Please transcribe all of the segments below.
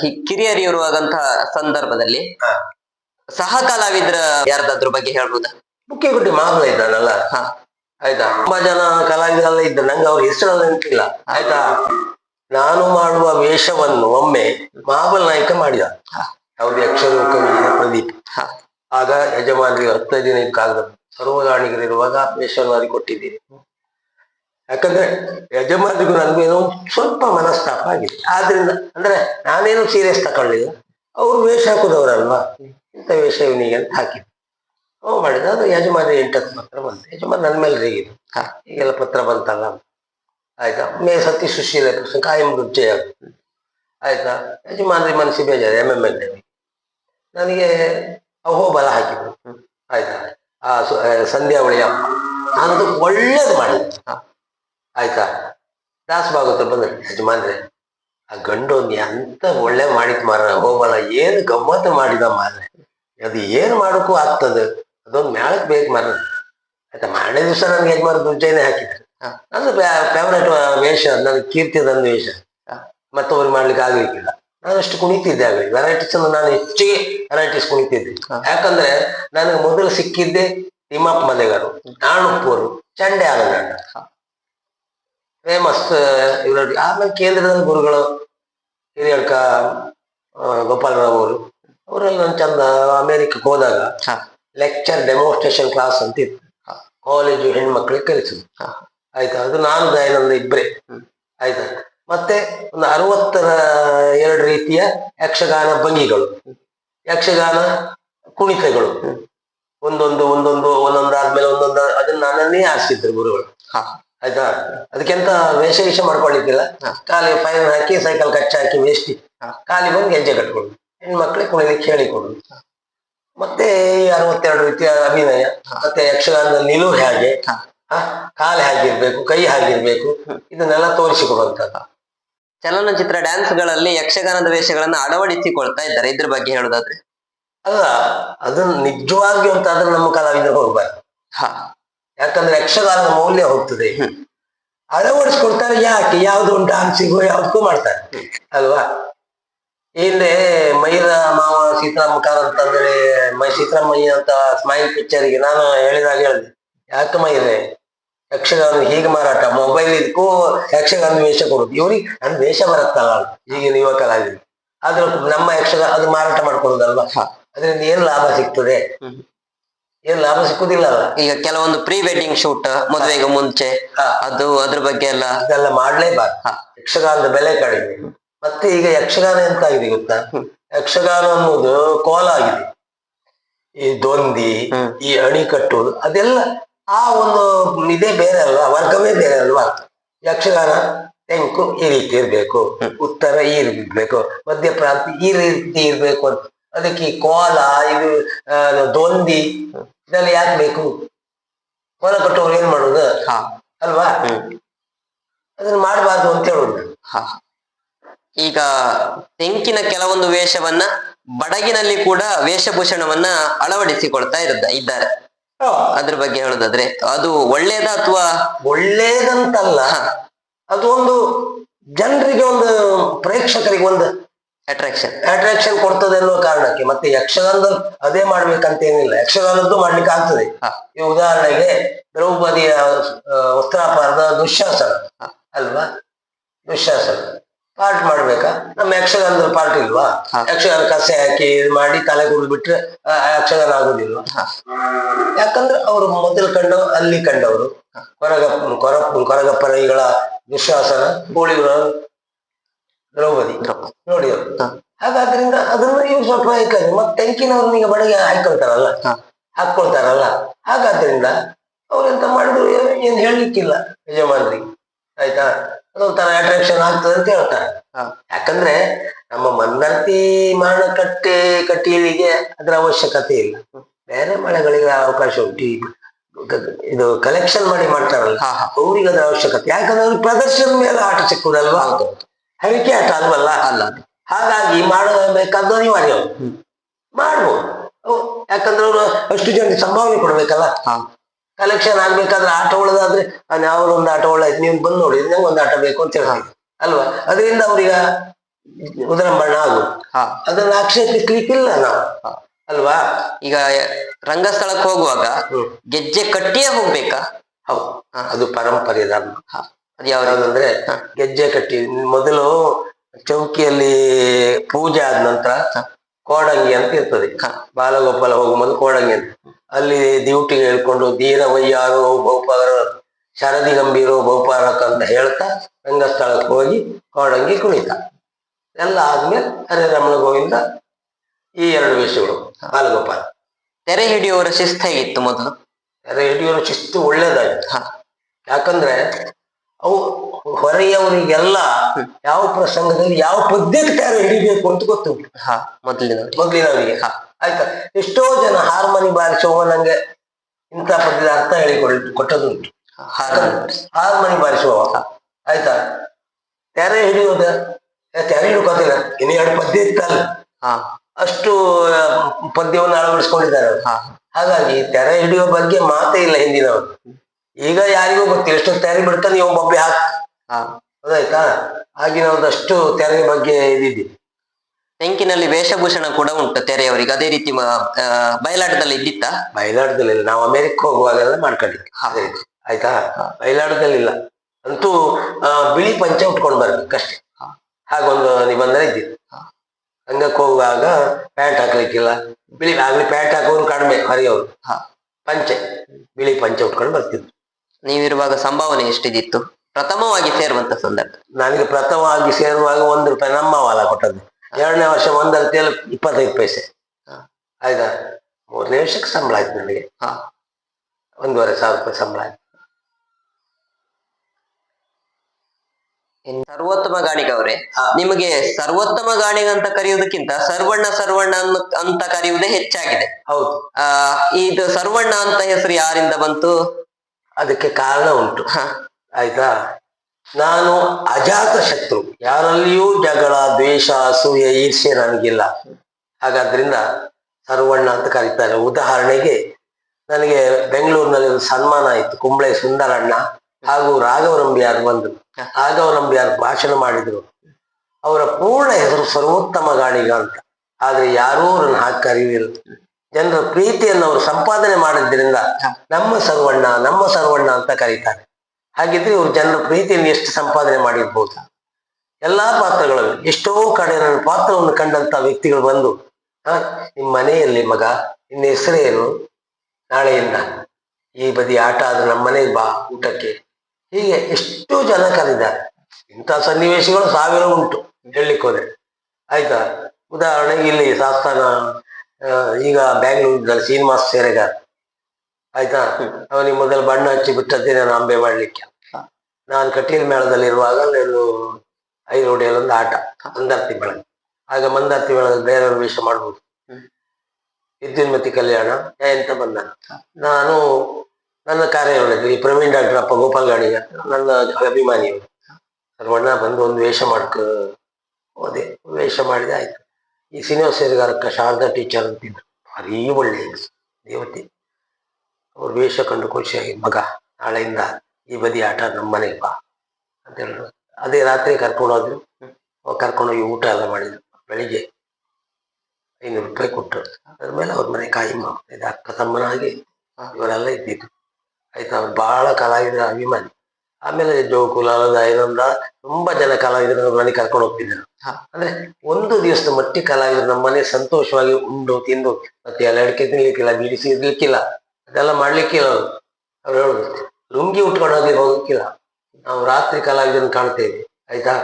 ಕಿರಿಯರು ಇರುವಾಗಂತಹ ಸಂದರ್ಭದಲ್ಲಿ ಸಹ ಕಲಾವಿದರ ಯಾರ್ದಾದ್ರ ಬಗ್ಗೆ ಹೇಳ್ಬೋದಾ? ಮುಖ್ಯಗುಡ್ಡಿ ಮಾಮಲ ಇದ್ದಾನಲ್ಲ. ಹಾ. ಆಯ್ತಾ? ತುಂಬಾ ಜನ ಕಲಾವಿದರೆಲ್ಲ ಇದ್ದ ನಂಗೆ ಅವ್ರ ಹೆಸರು ನೆನಪಿಲ್ಲ. ಆಯ್ತಾ? ನಾನು ಮಾಡುವ ವೇಷವನ್ನು ಒಮ್ಮೆ ಮಹಾಬಲ್ ನಾಯಕ ಮಾಡಿದ. ಅವ್ರ ಯಕ್ಷರು ಪ್ರದೀಪ್. ಆಗ ಯಜಮಾನರಿಗೆ ಹತ್ತೈದು ದಿನ ಕಾಲದ ಸರ್ವಗಾಣಿಗರಿರುವಾಗ ವೇಷವನ್ನು ಕೊಟ್ಟಿದ್ದೀನಿ ಯಾಕಂದ್ರೆ ಯಜಮಾನಿಗೂ ನನಗೂ ಏನೋ ಸ್ವಲ್ಪ ಮನಸ್ತಾಪ ಆಗಿದೆ. ಆದ್ರಿಂದ ಅಂದ್ರೆ ನಾನೇನು ಸೀರಿಯಸ್ ತಗೊಳ್ಳಿಲ್ಲ ಅವ್ರು ವೇಷ ಹಾಕೋದವ್ರಲ್ವಾ? ಇಂಥ ವೇಷ ಇವನಿಗೆ ಅಂತ ಹಾಕಿದ್ರು. ಅವ್ ಮಾಡಿದ ಅದು ಯಜಮಾನ ಎಂಟತ್ತು ಪತ್ರ ಬಂತು. ಯಜಮಾನ ನನ್ನ ಮೇಲೆ ರೀಗಿದ್ರು. ಈಗೆಲ್ಲ ಪತ್ರ ಬಂತಲ್ಲ ಆಯ್ತಾ? ಮೇ ಸತಿ ಸುಶೀಲ ಕೃಷ್ಣ ಕಾಯಂ ಆಗ್ತದೆ ಆಯ್ತಾ? ಯಜಮಾನ್ರಿ ಮನಸ್ಸಿಗೆ ಬೇಜಾರು. ಎಂ ಎಂ ಎಲ್ ನನಗೆ ಅಹೋಬಲ ಹಾಕಿದ್ರು. ಆಯ್ತಾ? ಆ ಸಂಧ್ಯಾವಳಿ ಆ ಸಂಧ್ಯಾ ಉಳಿಯಪ್ಪ ನಾನು ಒಳ್ಳೇದು ಮಾಡಿದ್ದೆ. ಆಯ್ತಾ? ದಾಸ್ ಭಾಗವತ ಬಂದ್ರೆ ಯಜಮಾನ್ರೆ ಆ ಗಂಡು ಎಂತ ಒಳ್ಳೆ ಮಾಡಿತ್ ಮಾರ ಹೋಗಲ್ಲ ಏನು ಗಮ್ಮತ್ತು ಮಾಡಿದ ಮಾರ್ರೆ. ಅದು ಏನು ಮಾಡೋಕ್ಕೂ ಆಗ್ತದೆ. ಅದೊಂದು ಮ್ಯಾಳಕ್ ಬೇಕು ಮಾರ ಆಯ್ತಾ ಮಾರನೇ ದಿವಸ ನನ್ಗೆ ಯಜಮಾನ ದುಡ್ಡೇನೆ ಹಾಕಿದ್ರು. ನನ್ನ ಫೇವ್ರೇಟ್ ವೇಷ ನನ್ನ ಕೀರ್ತಿ ತಂದ ವೇಷ. ಮತ್ತೊಬ್ಬರು ಮತ್ತೊಬ್ರು ಮಾಡ್ಲಿಕ್ಕೆ ಆಗ್ಲಿಕ್ಕಿಲ್ಲ. ನಾನು ಅಷ್ಟು ಕುಣಿತಿದ್ದೆ ಆಗಲಿ ವೆರೈಟೀಸ್ ಅನ್ನು ನಾನು ಹೆಚ್ಚಿಗೆ ವೆರೈಟೀಸ್ ಕುಣಿತಿದ್ದೆ. ಯಾಕಂದ್ರೆ ನನಗೆ ಮೊದಲು ಸಿಕ್ಕಿದ್ದೆ ತಿಮ್ಮಪ್ಪ ಮಲೆಗಾರು ನಾಣುಪ್ಪೂರು ಚಂಡೆ ಹಾ. ಫೇಮಸ್ ಇವರ ಆಮೇಲೆ ಕೇಂದ್ರದ ಗುರುಗಳು ಹಿರಿಯಡ್ಕ ಗೋಪಾಲರಾವ್ ಅವರು. ಅವರೆಲ್ಲ ನಾನು ಚಂದ ಅಮೇರಿಕಕ್ಕೆ ಹೋದಾಗ ಲೆಕ್ಚರ್ ಡೆಮೋನ್ಸ್ಟ್ರೇಷನ್ ಕ್ಲಾಸ್ ಅಂತ ಇತ್ತು. ಕಾಲೇಜು ಹೆಣ್ಮಕ್ಳಿಗೆ ಕಲಿಸಿದ್ರು. ಆಯ್ತಾ? ಅದು ನಾನು ದಯಾನಂದ ಇಬ್ರೆ. ಹ್ಮ್. ಆಯ್ತಾ? ಮತ್ತೆ ಒಂದು ಅರವತ್ತರ ಎರಡು ರೀತಿಯ ಯಕ್ಷಗಾನ ಭಂಗಿಗಳು. ಯಕ್ಷಗಾನ ಕುಣಿತಗಳು. ಒಂದೊಂದು ಒಂದೊಂದು ಒಂದೊಂದಾದ್ಮೇಲೆ ಒಂದೊಂದು ಅದನ್ನ ನನ್ನನ್ನೇ ಆರಿಸಿದ್ರು ಗುರುಗಳು. ಹಾ. ಆಯ್ತಾ? ಅದಕ್ಕೆಂತ ವೇಷ ವೇಷ ಮಾಡ್ಕೊಳ್ಳಿಕ್ಕಿಲ್ಲ. ಖಾಲಿ ಫೈನ್ ಹಾಕಿ ಸೈಕಲ್ ಕಚ್ಚ ಹಾಕಿ ವೇಷ್ಟಿ. ಖಾಲಿ ಬಂದು ಗೆಜ್ಜೆ ಕಟ್ಕೊಳ್ಳಿ ಹೆಣ್ಮಕ್ಳಿಗೆ ಕುಣಿಲಿಕ್ಕೆ ಹೇಳಿಕೊಡು. ಮತ್ತೆ ಈ ಅರವತ್ತೆರಡು ರೀತಿಯ ಅಭಿನಯ ಮತ್ತೆ ಯಕ್ಷಗಾನದಲ್ಲಿ ನಿಲುವು ಹೇಗೆ? ಕಾಲು ಹೇಗಿರ್ಬೇಕು ಕೈ ಹೇಗಿರ್ಬೇಕು ಇದನ್ನೆಲ್ಲ ತೋರಿಸಿಕೊಡುವಂತದ್ದು ಚಲನಚಿತ್ರ ಡ್ಯಾನ್ಸ್ಗಳಲ್ಲಿ ಯಕ್ಷಗಾನದ ವೇಷಗಳನ್ನ ಅಳವಡಿಸಿಕೊಳ್ತಾ ಇದ್ದಾರೆ. ಇದ್ರ ಬಗ್ಗೆ ಹೇಳೋದಾದ್ರೆ? ಅಲ್ಲ ಅದನ್ನ ನಿಜವಾಗಿಯೂ ಅಂತ ಆದ್ರೆ ನಮ್ಮ ಕಲಾವಿದರು ಹೋಗ್ಬಾರ್ದು. ಹಾ. ಯಾಕಂದ್ರೆ ಯಕ್ಷಗಾನದ ಮೌಲ್ಯ ಹೋಗ್ತದೆ. ಅಳವಡಿಸ್ಕೊಡ್ತಾರೆ ಯಾಕೆ? ಯಾವ್ದು ಒಂದು ಡಾನ್ಸಿಗೂ ಯಾವ್ದಕ್ಕೂ ಮಾಡ್ತಾರೆ. ಅಲ್ವಾ? ಇಲ್ಲಿ ಮೈರ ಮಾವ ಸೀತಾರಾಮ ಕಾರ್ ಅಂತಂದ್ರೆ ಮೈ ಸೀತಾರಾಮಯ್ಯ ಅಂತ ಸ್ಮೈಲ್ ಪಿಕ್ಚರ್ಗೆ ನಾನು ಹೇಳಿದಾಗ ಹೇಳಿದೆ. ಯಾಕೆ ಮೈರೆ? ಯಕ್ಷಗಾನ ಹೀಗೆ ಮಾರಾಟ. ಮೊಬೈಲ್ ಇದಕ್ಕೂ ಯಕ್ಷಗಾನ ವೇಷ ಕೊಡುದು. ಇವ್ರಿಗೆ ವೇಷ ಬರುತ್ತಲ್ಲ ಈಗಿನ ಯುವ ಕಲಾವಿದರು ಆದ್ರೆ ನಮ್ಮ ಯಕ್ಷಗಾನ ಅದು ಮಾರಾಟ ಮಾಡ್ಕೊಡುದಲ್ವಾ. ಅದರಿಂದ ಏನ್ ಲಾಭ ಸಿಗ್ತದೆ. ಏನ್ ಲಾಭ ಸಿಕ್ಕುದಿಲ್ಲ ಅಲ್ಲ. ಈಗ ಕೆಲವೊಂದು ಪ್ರೀ ವೆಡ್ಡಿಂಗ್ ಶೂಟ್ ಮದುವೆಗೆ ಮುಂಚೆ ಹಾ. ಅದು ಅದ್ರ ಬಗ್ಗೆ ಎಲ್ಲ ಅದೆಲ್ಲ ಮಾಡ್ಲೇಬಾರ್ದು. ಹಾ. ಯಕ್ಷಗಾನದ ಬೆಲೆ ಕಡಿಮೆ. ಮತ್ತೆ ಈಗ ಯಕ್ಷಗಾನ ಎಂತ ಆಗಿದೆ ಗೊತ್ತಾ? ಯಕ್ಷಗಾನ ಅನ್ನೋದು ಕೋಲ ಆಗಿದೆ. ಈ ದೊಂದಿ ಹ್ಮ್. ಈ ಅಣಿ ಕಟ್ಟುವುದು ಅದೆಲ್ಲ ಆ ಒಂದು ಇದೇ ಬೇರೆ ಅಲ್ವಾ? ವರ್ಗವೇ ಬೇರೆ ಅಲ್ವಾ? ಯಕ್ಷಗಾನ ತೆಂಕು ಈ ರೀತಿ ಇರ್ಬೇಕು. ಉತ್ತರ ಈ ರೀತಿ ಇರ್ಬೇಕು. ಮಧ್ಯ ಪ್ರಾಂತಿ ಈ ರೀತಿ ಇರ್ಬೇಕು ಅಂತ. ಅದಕ್ಕೆ ಈ ಕೋಲ ಇದು ಆ, ದೊಂದಿ ಇದೆಲ್ಲ ಯಾಕೆ ಬೇಕು? ಹೊಲ ಕೊಟ್ಟವ್ರು ಏನ್ ಮಾಡೋದು? ಹಾ. ಅಲ್ವಾ? ಹ್ಮ್. ಅದನ್ನ ಮಾಡಬಾರ್ದು ಅಂತ ಹೇಳೋದು. ಹಾ. ಈಗ ತೆಂಕಿನ ಕೆಲವೊಂದು ವೇಷವನ್ನ ಬಡಗಿನಲ್ಲಿ ಕೂಡ ವೇಷಭೂಷಣವನ್ನ ಅಳವಡಿಸಿಕೊಳ್ತಾ ಇದ್ದ ಇದ್ದಾರೆ. ಅದ್ರ ಬಗ್ಗೆ ಹೇಳೋದಾದ್ರೆ ಅದು ಒಳ್ಳೇದ ಅಥವಾ? ಒಳ್ಳೇದಂತಲ್ಲ. ಅದು ಒಂದು ಜನರಿಗೆ ಒಂದು ಪ್ರೇಕ್ಷಕರಿಗೆ ಒಂದು ಅಟ್ರಾಕ್ಷನ್ ಅಟ್ರಾಕ್ಷನ್ ಕೊಡ್ತದೆ ಅನ್ನೋ ಕಾರಣಕ್ಕೆ ಮತ್ತೆ ಯಕ್ಷಗಾನದ ಅದೇ ಮಾಡ್ಬೇಕಂತ ಏನಿಲ್ಲ ಯಕ್ಷಗಾನದ್ದು ಮಾಡ್ಲಿಕ್ಕೆ ಆಗ್ತದೆ. ಈ ಉದಾಹರಣೆಗೆ ದ್ರೌಪದಿಯ ವಸ್ತ್ರಾಪಾರದ ದುಶ್ಯಾಸನ ಅಲ್ವಾ? ದುಶ್ಯಾಸನ ಪಾರ್ಟ್ ಮಾಡ್ಬೇಕಾ? ನಮ್ಮ ಯಕ್ಷಗಾನದ ಪಾರ್ಟ್ ಇಲ್ವಾ. ಯಕ್ಷಗಾನ ಕಸೆ ಹಾಕಿ ಇದು ಮಾಡಿ ತಲೆ ಕುಡಿದು ಬಿಟ್ರೆ ಯಕ್ಷಗಾನ ಆಗುದಿಲ್ವಾ? ಯಾಕಂದ್ರೆ ಅವರು ಮೊದಲು ಕಂಡವರು ಅಲ್ಲಿ ಕಂಡವರು. ಕೊರಗಪ್ಪ ಕೊರ ಕೊರಗಪ್ಪರೈಗಳ ದುಶ್ಯಾಸನ ಗೋಳಿಗಳ ದ್ರೌಪದಿ. ನೋಡಿ. ಹಾಗಾದ್ರಿಂದ ಅದನ್ನ ಇವ್ರು ಸ್ವಲ್ಪ ಹಾಕಿ ಮತ್ತೆ ನಿಮಗೆ ಬಡಗೆ ಹಾಕೊಳ್ತಾರಲ್ಲ. ಹಾಕೊಳ್ತಾರಲ್ಲ ಹಾಗಾದ್ರಿಂದ ಅವ್ರೆಂತ ಮಾಡಿದ್ರು ಏನ್ ಹೇಳಲಿಕ್ಕಿಲ್ಲ ಯಜಮಾನರಿಗೆ. ಆಯ್ತಾ? ಅದೊಂಥರ ಅಟ್ರಾಕ್ಷನ್ ಆಗ್ತದೆ ಅಂತ ಹೇಳ್ತಾರೆ. ಯಾಕಂದ್ರೆ ನಮ್ಮ ಮಂದರ್ತಿ ಮರಣ ಕಟ್ಟೆ ಕಟೀಲಿಗೆ ಅದರ ಅವಶ್ಯಕತೆ ಇಲ್ಲ. ಬೇರೆ ಮಳೆಗಳಿಗೆ ಅವಕಾಶ ಉಂಟು. ಇದು ಕಲೆಕ್ಷನ್ ಮಾಡಿ ಮಾಡ್ತಾರಲ್ಲ. ಅವ್ರಿಗೆ ಅದರ ಅವಶ್ಯಕತೆ. ಯಾಕಂದ್ರೆ ಅವ್ರಿಗೆ ಪ್ರದರ್ಶನದ ಮೇಲೆ ಆಟ ಸಿಕ್ಕುದಲ್ವಾ? ಹರಿಕೆ ಆಟ ಅಲ್ವಲ್ಲ ಅಲ್ಲ. ಹಾಗಾಗಿ ಮಾಡಬೇಕಾದ ಅನಿವಾರ್ಯ. ಅವ್ರು. ಮಾಡ್ಬೋದು. ಯಾಕಂದ್ರೆ ಅವರು ಅಷ್ಟು ಜನಕ್ಕೆ ಸಂಭಾವನೆ ಕೊಡ್ಬೇಕಲ್ಲ? ಕಲೆಕ್ಷನ್ ಆಗ್ಬೇಕಾದ್ರೆ ಆಟ ಉಳಿದಾದ್ರೆ ಅವ್ರೊಂದು ಆಟ ಒಳ್ಳೆ ನೀವು ಬಂದು ನೋಡಿ ನಂಗೆ ಒಂದು ಆಟ ಬೇಕು ಅಂತ ಹೇಳಿ ಅಲ್ವಾ? ಅದರಿಂದ ಅವ್ರೀಗ ಉದರಂಬಣ್ಣ ಆಗುದು. ಹಾ. ಅದನ್ನ ಆಕ್ಷೇಪಿಸ್ಲಿಕ್ಕಿಲ್ಲ ನಾವು. ಅಲ್ವಾ? ಈಗ ರಂಗಸ್ಥಳಕ್ಕೆ ಹೋಗುವಾಗ ಹ್ಮ್. ಗೆಜ್ಜೆ ಕಟ್ಟಿಯೇ ಹೋಗ್ಬೇಕಾ? ಹೌದು. ಅದು ಪರಂಪರೆ ಧರ್ಮ. ಹಾ. ಅದು ಯಾವ್ದಂದ್ರೆ ಗೆಜ್ಜೆ ಕಟ್ಟಿ ಮೊದಲು ಚೌಕಿಯಲ್ಲಿ ಪೂಜೆ ಆದ ನಂತರ ಕೋಡಂಗಿ ಅಂತ ಇರ್ತದೆ. ಬಾಲಗೋಪಾಲ ಹೋಗುವ ಮೊದಲು ಕೋಡಂಗಿ ಅಂತ. ಅಲ್ಲಿ ಡ್ಯೂಟಿ ಹೇಳ್ಕೊಂಡು ಧೀರ ವಯ್ಯಾರು ಬಹುಪಾರ ಶರದಿ ಗಂಭೀರೋ ಬಹುಪಾರಕ ಅಂತ ಹೇಳ್ತಾ ರಂಗಸ್ಥಳಕ್ಕೆ ಹೋಗಿ ಕೋಡಂಗಿ ಕುಣಿತ. ಎಲ್ಲ ಆದ್ಮೇಲೆ ಹರೇ ರಮಣ ಗೋವಿಂದ ಈ ಎರಡು ವಿಷಯಗಳು ಬಾಲಗೋಪಾಲ. ತೆರೆ ಹಿಡಿಯುವವರ ಶಿಸ್ತು ಹೇಗಿತ್ತು ಮೊದಲು. ತೆರೆ ಹಿಡಿಯುವ ಶಿಸ್ತು ಒಳ್ಳೇದಾಗಿತ್ತು ಹಾ. ಯಾಕಂದ್ರೆ ಅವು ಹೊರೆಯವರಿಗೆಲ್ಲ ಯಾವ ಪ್ರಸಂಗದಲ್ಲಿ ಯಾವ ಪದ್ಯಕ್ಕೆ ತಯಾರು ಹಿಡಿಬೇಕು ಅಂತ ಗೊತ್ತು. ಹಾ ಮೊದಲಿನ ಮೊದಲಿನವರಿಗೆ. ಹಾ. ಆಯ್ತಾ? ಎಷ್ಟೋ ಜನ ಹಾರ್ಮೋನಿ ಬಾರಿಸುವ ನಂಗೆ ಇಂಥ ಪದ್ಯದ ಅರ್ಥ ಹೇಳಿ ಕೊಟ್ಟದುಂಟು ಹಾರ್ಮೋನಿ ಬಾರಿಸುವ ಆಯ್ತಾ? ತೆರೆ ಹಿಡಿಯೋದ ತೆರೆ ಹಿಡ್ಕೋತಿಲ್ಲ ಇನ್ನು ಎರಡು ಪದ್ಯ ಇತ್ತಲ್ಲ. ಹಾ. ಅಷ್ಟು ಪದ್ಯವನ್ನು ಅಳವಡಿಸ್ಕೊಂಡಿದ್ದಾರೆ ಹಾ. ಹಾಗಾಗಿ ತೆರೆ ಹಿಡಿಯೋ ಬಗ್ಗೆ ಮಾತೇ ಇಲ್ಲ ಹಿಂದಿನವರು. ಈಗ ಯಾರಿಗೂ ಗೊತ್ತಿಲ್ಲ. ಎಷ್ಟೊಂದು ತಯಾರಿ ಬಿಡ್ಕೊಂಡು ನೀವು ಬೊಬ್ಬೆ ಹಾಕ್. ಅದಾಯ್ತಾ ಆಗಿನ ಒಂದಷ್ಟು ತೆರೆ ಬಗ್ಗೆ ಇದಿದೆ ತೆಂಕಿನಲ್ಲಿ ವೇಷಭೂಷಣ ಕೂಡ ಉಂಟು ತೆರೆಯವರಿಗೆ. ಅದೇ ರೀತಿ ಬಯಲಾಟದಲ್ಲಿ ಇದ್ದಿತ್ತ? ಬಯಲಾಟದಲ್ಲಿ ನಾವು ಅಮೆರಿಕ ಹೋಗುವಾಗೆಲ್ಲ ಮಾಡ್ಕೊಂಡಿದ್ವಿ ಅದೇ ರೀತಿ. ಆಯ್ತಾ? ಬಯಲಾಟದಲ್ಲಿ ಇಲ್ಲ. ಅಂತೂ ಬಿಳಿ ಪಂಚೆ ಉಟ್ಕೊಂಡು ಬರ್ಬೇಕಷ್ಟೇ. ಹಾಗೊಂದು ನಿಬಂಧನೆ ಇದ್ದಿತ್ತು. ಹಂಗಕ್ಕೆ ಹೋಗುವಾಗ ಪ್ಯಾಂಟ್ ಹಾಕ್ಲಿಕ್ಕಿಲ್ಲ. ಬಿಳಿ ಆಗ್ಲಿ ಪ್ಯಾಂಟ್ ಹಾಕೋರು ಕಡಿಮೆ ಹರಿಯೋರು ಹಾ. ಪಂಚೆ. ಬಿಳಿ ಪಂಚೆ ಉಟ್ಕೊಂಡು ಬರ್ತಿದ್ರು ನೀವಿರುವಾಗ ಸಂಭಾವನೆ ಎಷ್ಟಿದಿತ್ತು? ಪ್ರಥಮವಾಗಿ ಸೇರುವಂತ ಸಂದರ್ಭ. ನನಗೆ ಪ್ರಥಮವಾಗಿ ಸೇರುವಾಗ ಒಂದು ರೂಪಾಯಿ ನಮ್ಮ ವಾಲ ಕೊಟ್ಟದ್ದು. ಎರಡನೇ ವರ್ಷ ಒಂದರ ತೇಲು ಇಪ್ಪತ್ತೈದು ಪೈಸೆ. ಆಯ್ತಾ? ಮೂರನೇ ವರ್ಷಕ್ಕೆ ಸಂಬಳ ಆಯ್ತು ನನಗೆ. ಹಾ. ಒಂದೂವರೆ ಸಾವಿರ ರೂಪಾಯಿ ಸಂಬಳ ಆಯ್ತು. ಸರ್ವೋತ್ತಮ ಗಾಣಿಗ ಅವರೇ. ನಿಮಗೆ ಸರ್ವೋತ್ತಮ ಗಾಣಿಗ ಅಂತ ಕರೆಯುವುದಕ್ಕಿಂತ ಸರ್ವಣ್ಣ ಸರ್ವಣ್ಣ ಅನ್ನು ಅಂತ ಕರೆಯುವುದೇ ಹೆಚ್ಚಾಗಿದೆ. ಹೌದು. ಆ ಇದು ಸರ್ವಣ್ಣ ಅಂತ ಹೆಸರು ಯಾರಿಂದ ಬಂತು? ಅದಕ್ಕೆ ಕಾರಣ ಉಂಟು. ಆಯ್ತಾ? ನಾನು ಅಜಾತ ಶತ್ರು. ಯಾರಲ್ಲಿಯೂ ಜಗಳ ದ್ವೇಷ ಅಸೂಯೆ ಈರ್ಷೆ ನನಗಿಲ್ಲ. ಹಾಗಾದ್ರಿಂದ ಸರ್ವಣ್ಣ ಅಂತ ಕರೀತಾರೆ. ಉದಾಹರಣೆಗೆ ನನಗೆ ಬೆಂಗಳೂರಿನಲ್ಲಿ ಒಂದು ಸನ್ಮಾನ ಆಯ್ತು. ಕುಂಬಳೆ ಸುಂದರಣ್ಣ ಹಾಗೂ ರಾಘವರಂಬಿಯಾರ್ ಬಂದ್ರು. ರಾಘವರಂಬಿಯಾರ್ ಭಾಷಣ ಮಾಡಿದ್ರು. ಅವರ ಪೂರ್ಣ ಹೆಸರು ಸರ್ವೋತ್ತಮ ಗಾಣಿಗ ಅಂತ. ಆದ್ರೆ ಯಾರೂ ನನ್ನ ಹಾಕಿ ಕರೆಯುವುದಿಲ್ಲ ಜನರ ಪ್ರೀತಿಯನ್ನು ಅವರು ಸಂಪಾದನೆ ಮಾಡಿದ್ರಿಂದ ನಮ್ಮ ಸರ್ವಣ್ಣ ನಮ್ಮ ಸರ್ವಣ್ಣ ಅಂತ ಕರೀತಾರೆ. ಹಾಗಿದ್ರೆ ಇವರು ಜನರ ಪ್ರೀತಿಯನ್ನು ಎಷ್ಟು ಸಂಪಾದನೆ ಮಾಡಿರ್ಬೋದು. ಎಲ್ಲಾ ಪಾತ್ರಗಳಲ್ಲಿ ಎಷ್ಟೋ ಕಡೆ ನನ್ನ ಪಾತ್ರವನ್ನು ಕಂಡಂತ ವ್ಯಕ್ತಿಗಳು ಬಂದು "ಆ, ನಿಮ್ಮ ಮನೆಯಲ್ಲಿ ಮಗ ನಿನ್ನ ಹೆಸರೇನು ನಾಳೆಯಿಂದ ಈ ಬದಿ ಆಟ ಆದ್ರೆ ನಮ್ಮ ಮನೆಗೆ ಬಾ ಊಟಕ್ಕೆ. ಹೀಗೆ ಎಷ್ಟು ಜನ ಕರೆದಿದ್ದಾರೆ ಇಂಥ ಸನ್ನಿವೇಶಗಳು ಸಾವಿರ ಉಂಟು ಹೇಳಲಿಕ್ಕೆ ಹೋದ್ರೆ ಆಯ್ತಾ? ಉದಾಹರಣೆಗೆ ಇಲ್ಲಿ ಸಾಸ್ತಾನ ಈಗ ಬ್ಯಾಂಗ್ಳೂರಿನಲ್ಲಿ ಸಿನಿಮಾ ಸೇರೆಗಾರ ಆಯ್ತಾ? ಅವನಿಗೆ ಮೊದಲು ಬಣ್ಣ ಹಚ್ಚಿ ಬಿಟ್ಟದ್ದೇ ನಾನು ಅಂಬೆ ಮಾಡ್ಲಿಕ್ಕೆ. ನಾನು ಕಟೀಲ್ ಮೇಳದಲ್ಲಿರುವಾಗ ನಾನು ಐದು ಆಟ, ಮಂದಾರ್ತಿ ಮೇಳ. ಆಗ ಮಂದಾರ್ತಿ ಮೇಳದಲ್ಲಿ ಬೇರೆ ವೇಷ ಮಾಡ್ಬೋದು. ವಿದ್ಯುನ್ಮತಿ ಕಲ್ಯಾಣ ಅಂತ ಬಂದ ನಾನು ನನ್ನ ಕಾರ್ಯಾಲಯದಲ್ಲಿ ಈ ಪ್ರವೀಣ್ ಡಾಕ್ಟರ್ ಅಪ್ಪ ಗೋಪಾಲ್ ಗಾಣಿಗ ನನ್ನ ಅಭಿಮಾನಿಯವರು. ಸರ್ವಣ್ಣ ಬಂದು ಒಂದು ವೇಷ ಮಾಡ್ಕೋ ಹೋದೆ. ವೇಷ ಮಾಡಿದೆ, ಆಯ್ತು. ಈ ಶ್ರೀನಿವಾಸ ಸೇರಿಗಾರಕ್ಕ ಶಾರದಾ ಟೀಚರ್ ಅಂತಿದ್ರು. ಭಾರಿ ಒಳ್ಳೆ ದೇವತಿ. ಅವ್ರ ವೇಷ ಕಂಡು ಖುಷಿಯಾಗಿ ಮಗ, ನಾಳೆಯಿಂದ ಈ ಬದಿ ಆಟ ನಮ್ಮ ಮನೆಗೆ ಬಾ ಅಂತ ಹೇಳಿದ್ರು. ಅದೇ ರಾತ್ರಿ ಕರ್ಕೊಂಡು ಹೋದ್ರು. ಕರ್ಕೊಂಡೋಗಿ ಊಟ ಎಲ್ಲ ಮಾಡಿದ್ರು. ಬೆಳಿಗ್ಗೆ ಐನೂರು ರೂಪಾಯಿ ಕೊಟ್ಟರು. ಅದ್ರ ಮೇಲೆ ಅವ್ರ ಮನೆ ಕಾಯಿ ಇದು ಅಕ್ಕ ತಮ್ಮನ ಹಾಗೆ ಇವರೆಲ್ಲ ಇದ್ದಿದ್ದು. ಆಯ್ತಾ, ಅವ್ರು ಭಾಳ ಕಲಾವಿದರ, ಅಭಿಮಾನಿ. ಆಮೇಲೆ ಜೋಕುಲ ಐರಂದ ತುಂಬಾ ಜನ ಕಲಾವಿದರು ಮನೆ ಕರ್ಕೊಂಡು ಹೋಗ್ತಿದ್ರು. ಅಂದ್ರೆ ಒಂದು ದಿವಸದ ಮಟ್ಟಿ ಕಲಾವಿದರು ನಮ್ಮ ಮನೆ ಸಂತೋಷವಾಗಿ ಉಂಡು ತಿಂದು ಮತ್ತೆ ಎಲ್ಲ ಅಡಿಕೆ ತಿನ್ಲಿಕ್ಕಿಲ್ಲ ಬಿಡಿಸಿ ಇರ್ಲಿಕ್ಕಿಲ್ಲ ಅದೆಲ್ಲ ಮಾಡ್ಲಿಕ್ಕಿಲ್ಲ ಅವ್ರು. ಅವ್ರು ಹೇಳುದು ಲುಂಗಿ ಉಟ್ಕೊಂಡು ಹೋಗಿ ಹೋಗಕ್ಕಿಲ್ಲ ನಾವು ರಾತ್ರಿ ಕಲಾವಿದರನ್ನ ಕಾಣ್ತೇವೆ. ಆಯ್ತಾ?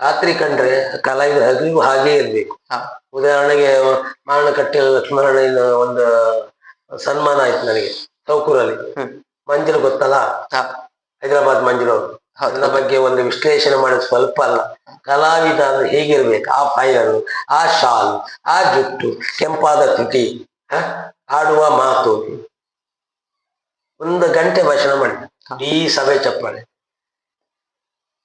ರಾತ್ರಿ ಕಂಡ್ರೆ ಕಲಾವಿದ ಹಗಲಿಗೂ ಹಾಗೇ ಇರ್ಬೇಕು. ಉದಾಹರಣೆಗೆ ಉದಾಹರಣೆಗೆ ಕಟ್ಟಿ ಲಕ್ಷ್ಮಣನ ಒಂದು ಸನ್ಮಾನ ಆಯ್ತು ನನಗೆ ಸೌಕೂರಲ್ಲಿ. ಮಂಜಲ್ ಗೊತ್ತಲ್ಲ? ಹೈದರಾಬಾದ್ ಮಂಜಿನವರು ಅವರು. ಅದರ ಬಗ್ಗೆ ಒಂದು ವಿಶ್ಲೇಷಣೆ ಮಾಡೋದು ಸ್ವಲ್ಪ ಅಲ್ಲ. ಕಲಾವಿದ ಅಂದ್ರೆ ಹೇಗಿರ್ಬೇಕು? ಆ ಫೈನಲ್ ಆ ಶಾಲ್ ಆ ಜುಟ್ಟು ಕೆಂಪಾದ ತುಟಿ? ಆಡುವ ಮಾತು. ಒಂದು ಗಂಟೆ ಭಾಷಣ ಮಾಡಿ. ಈ ಸಭೆ ಚಪ್ಪಾಳೆ.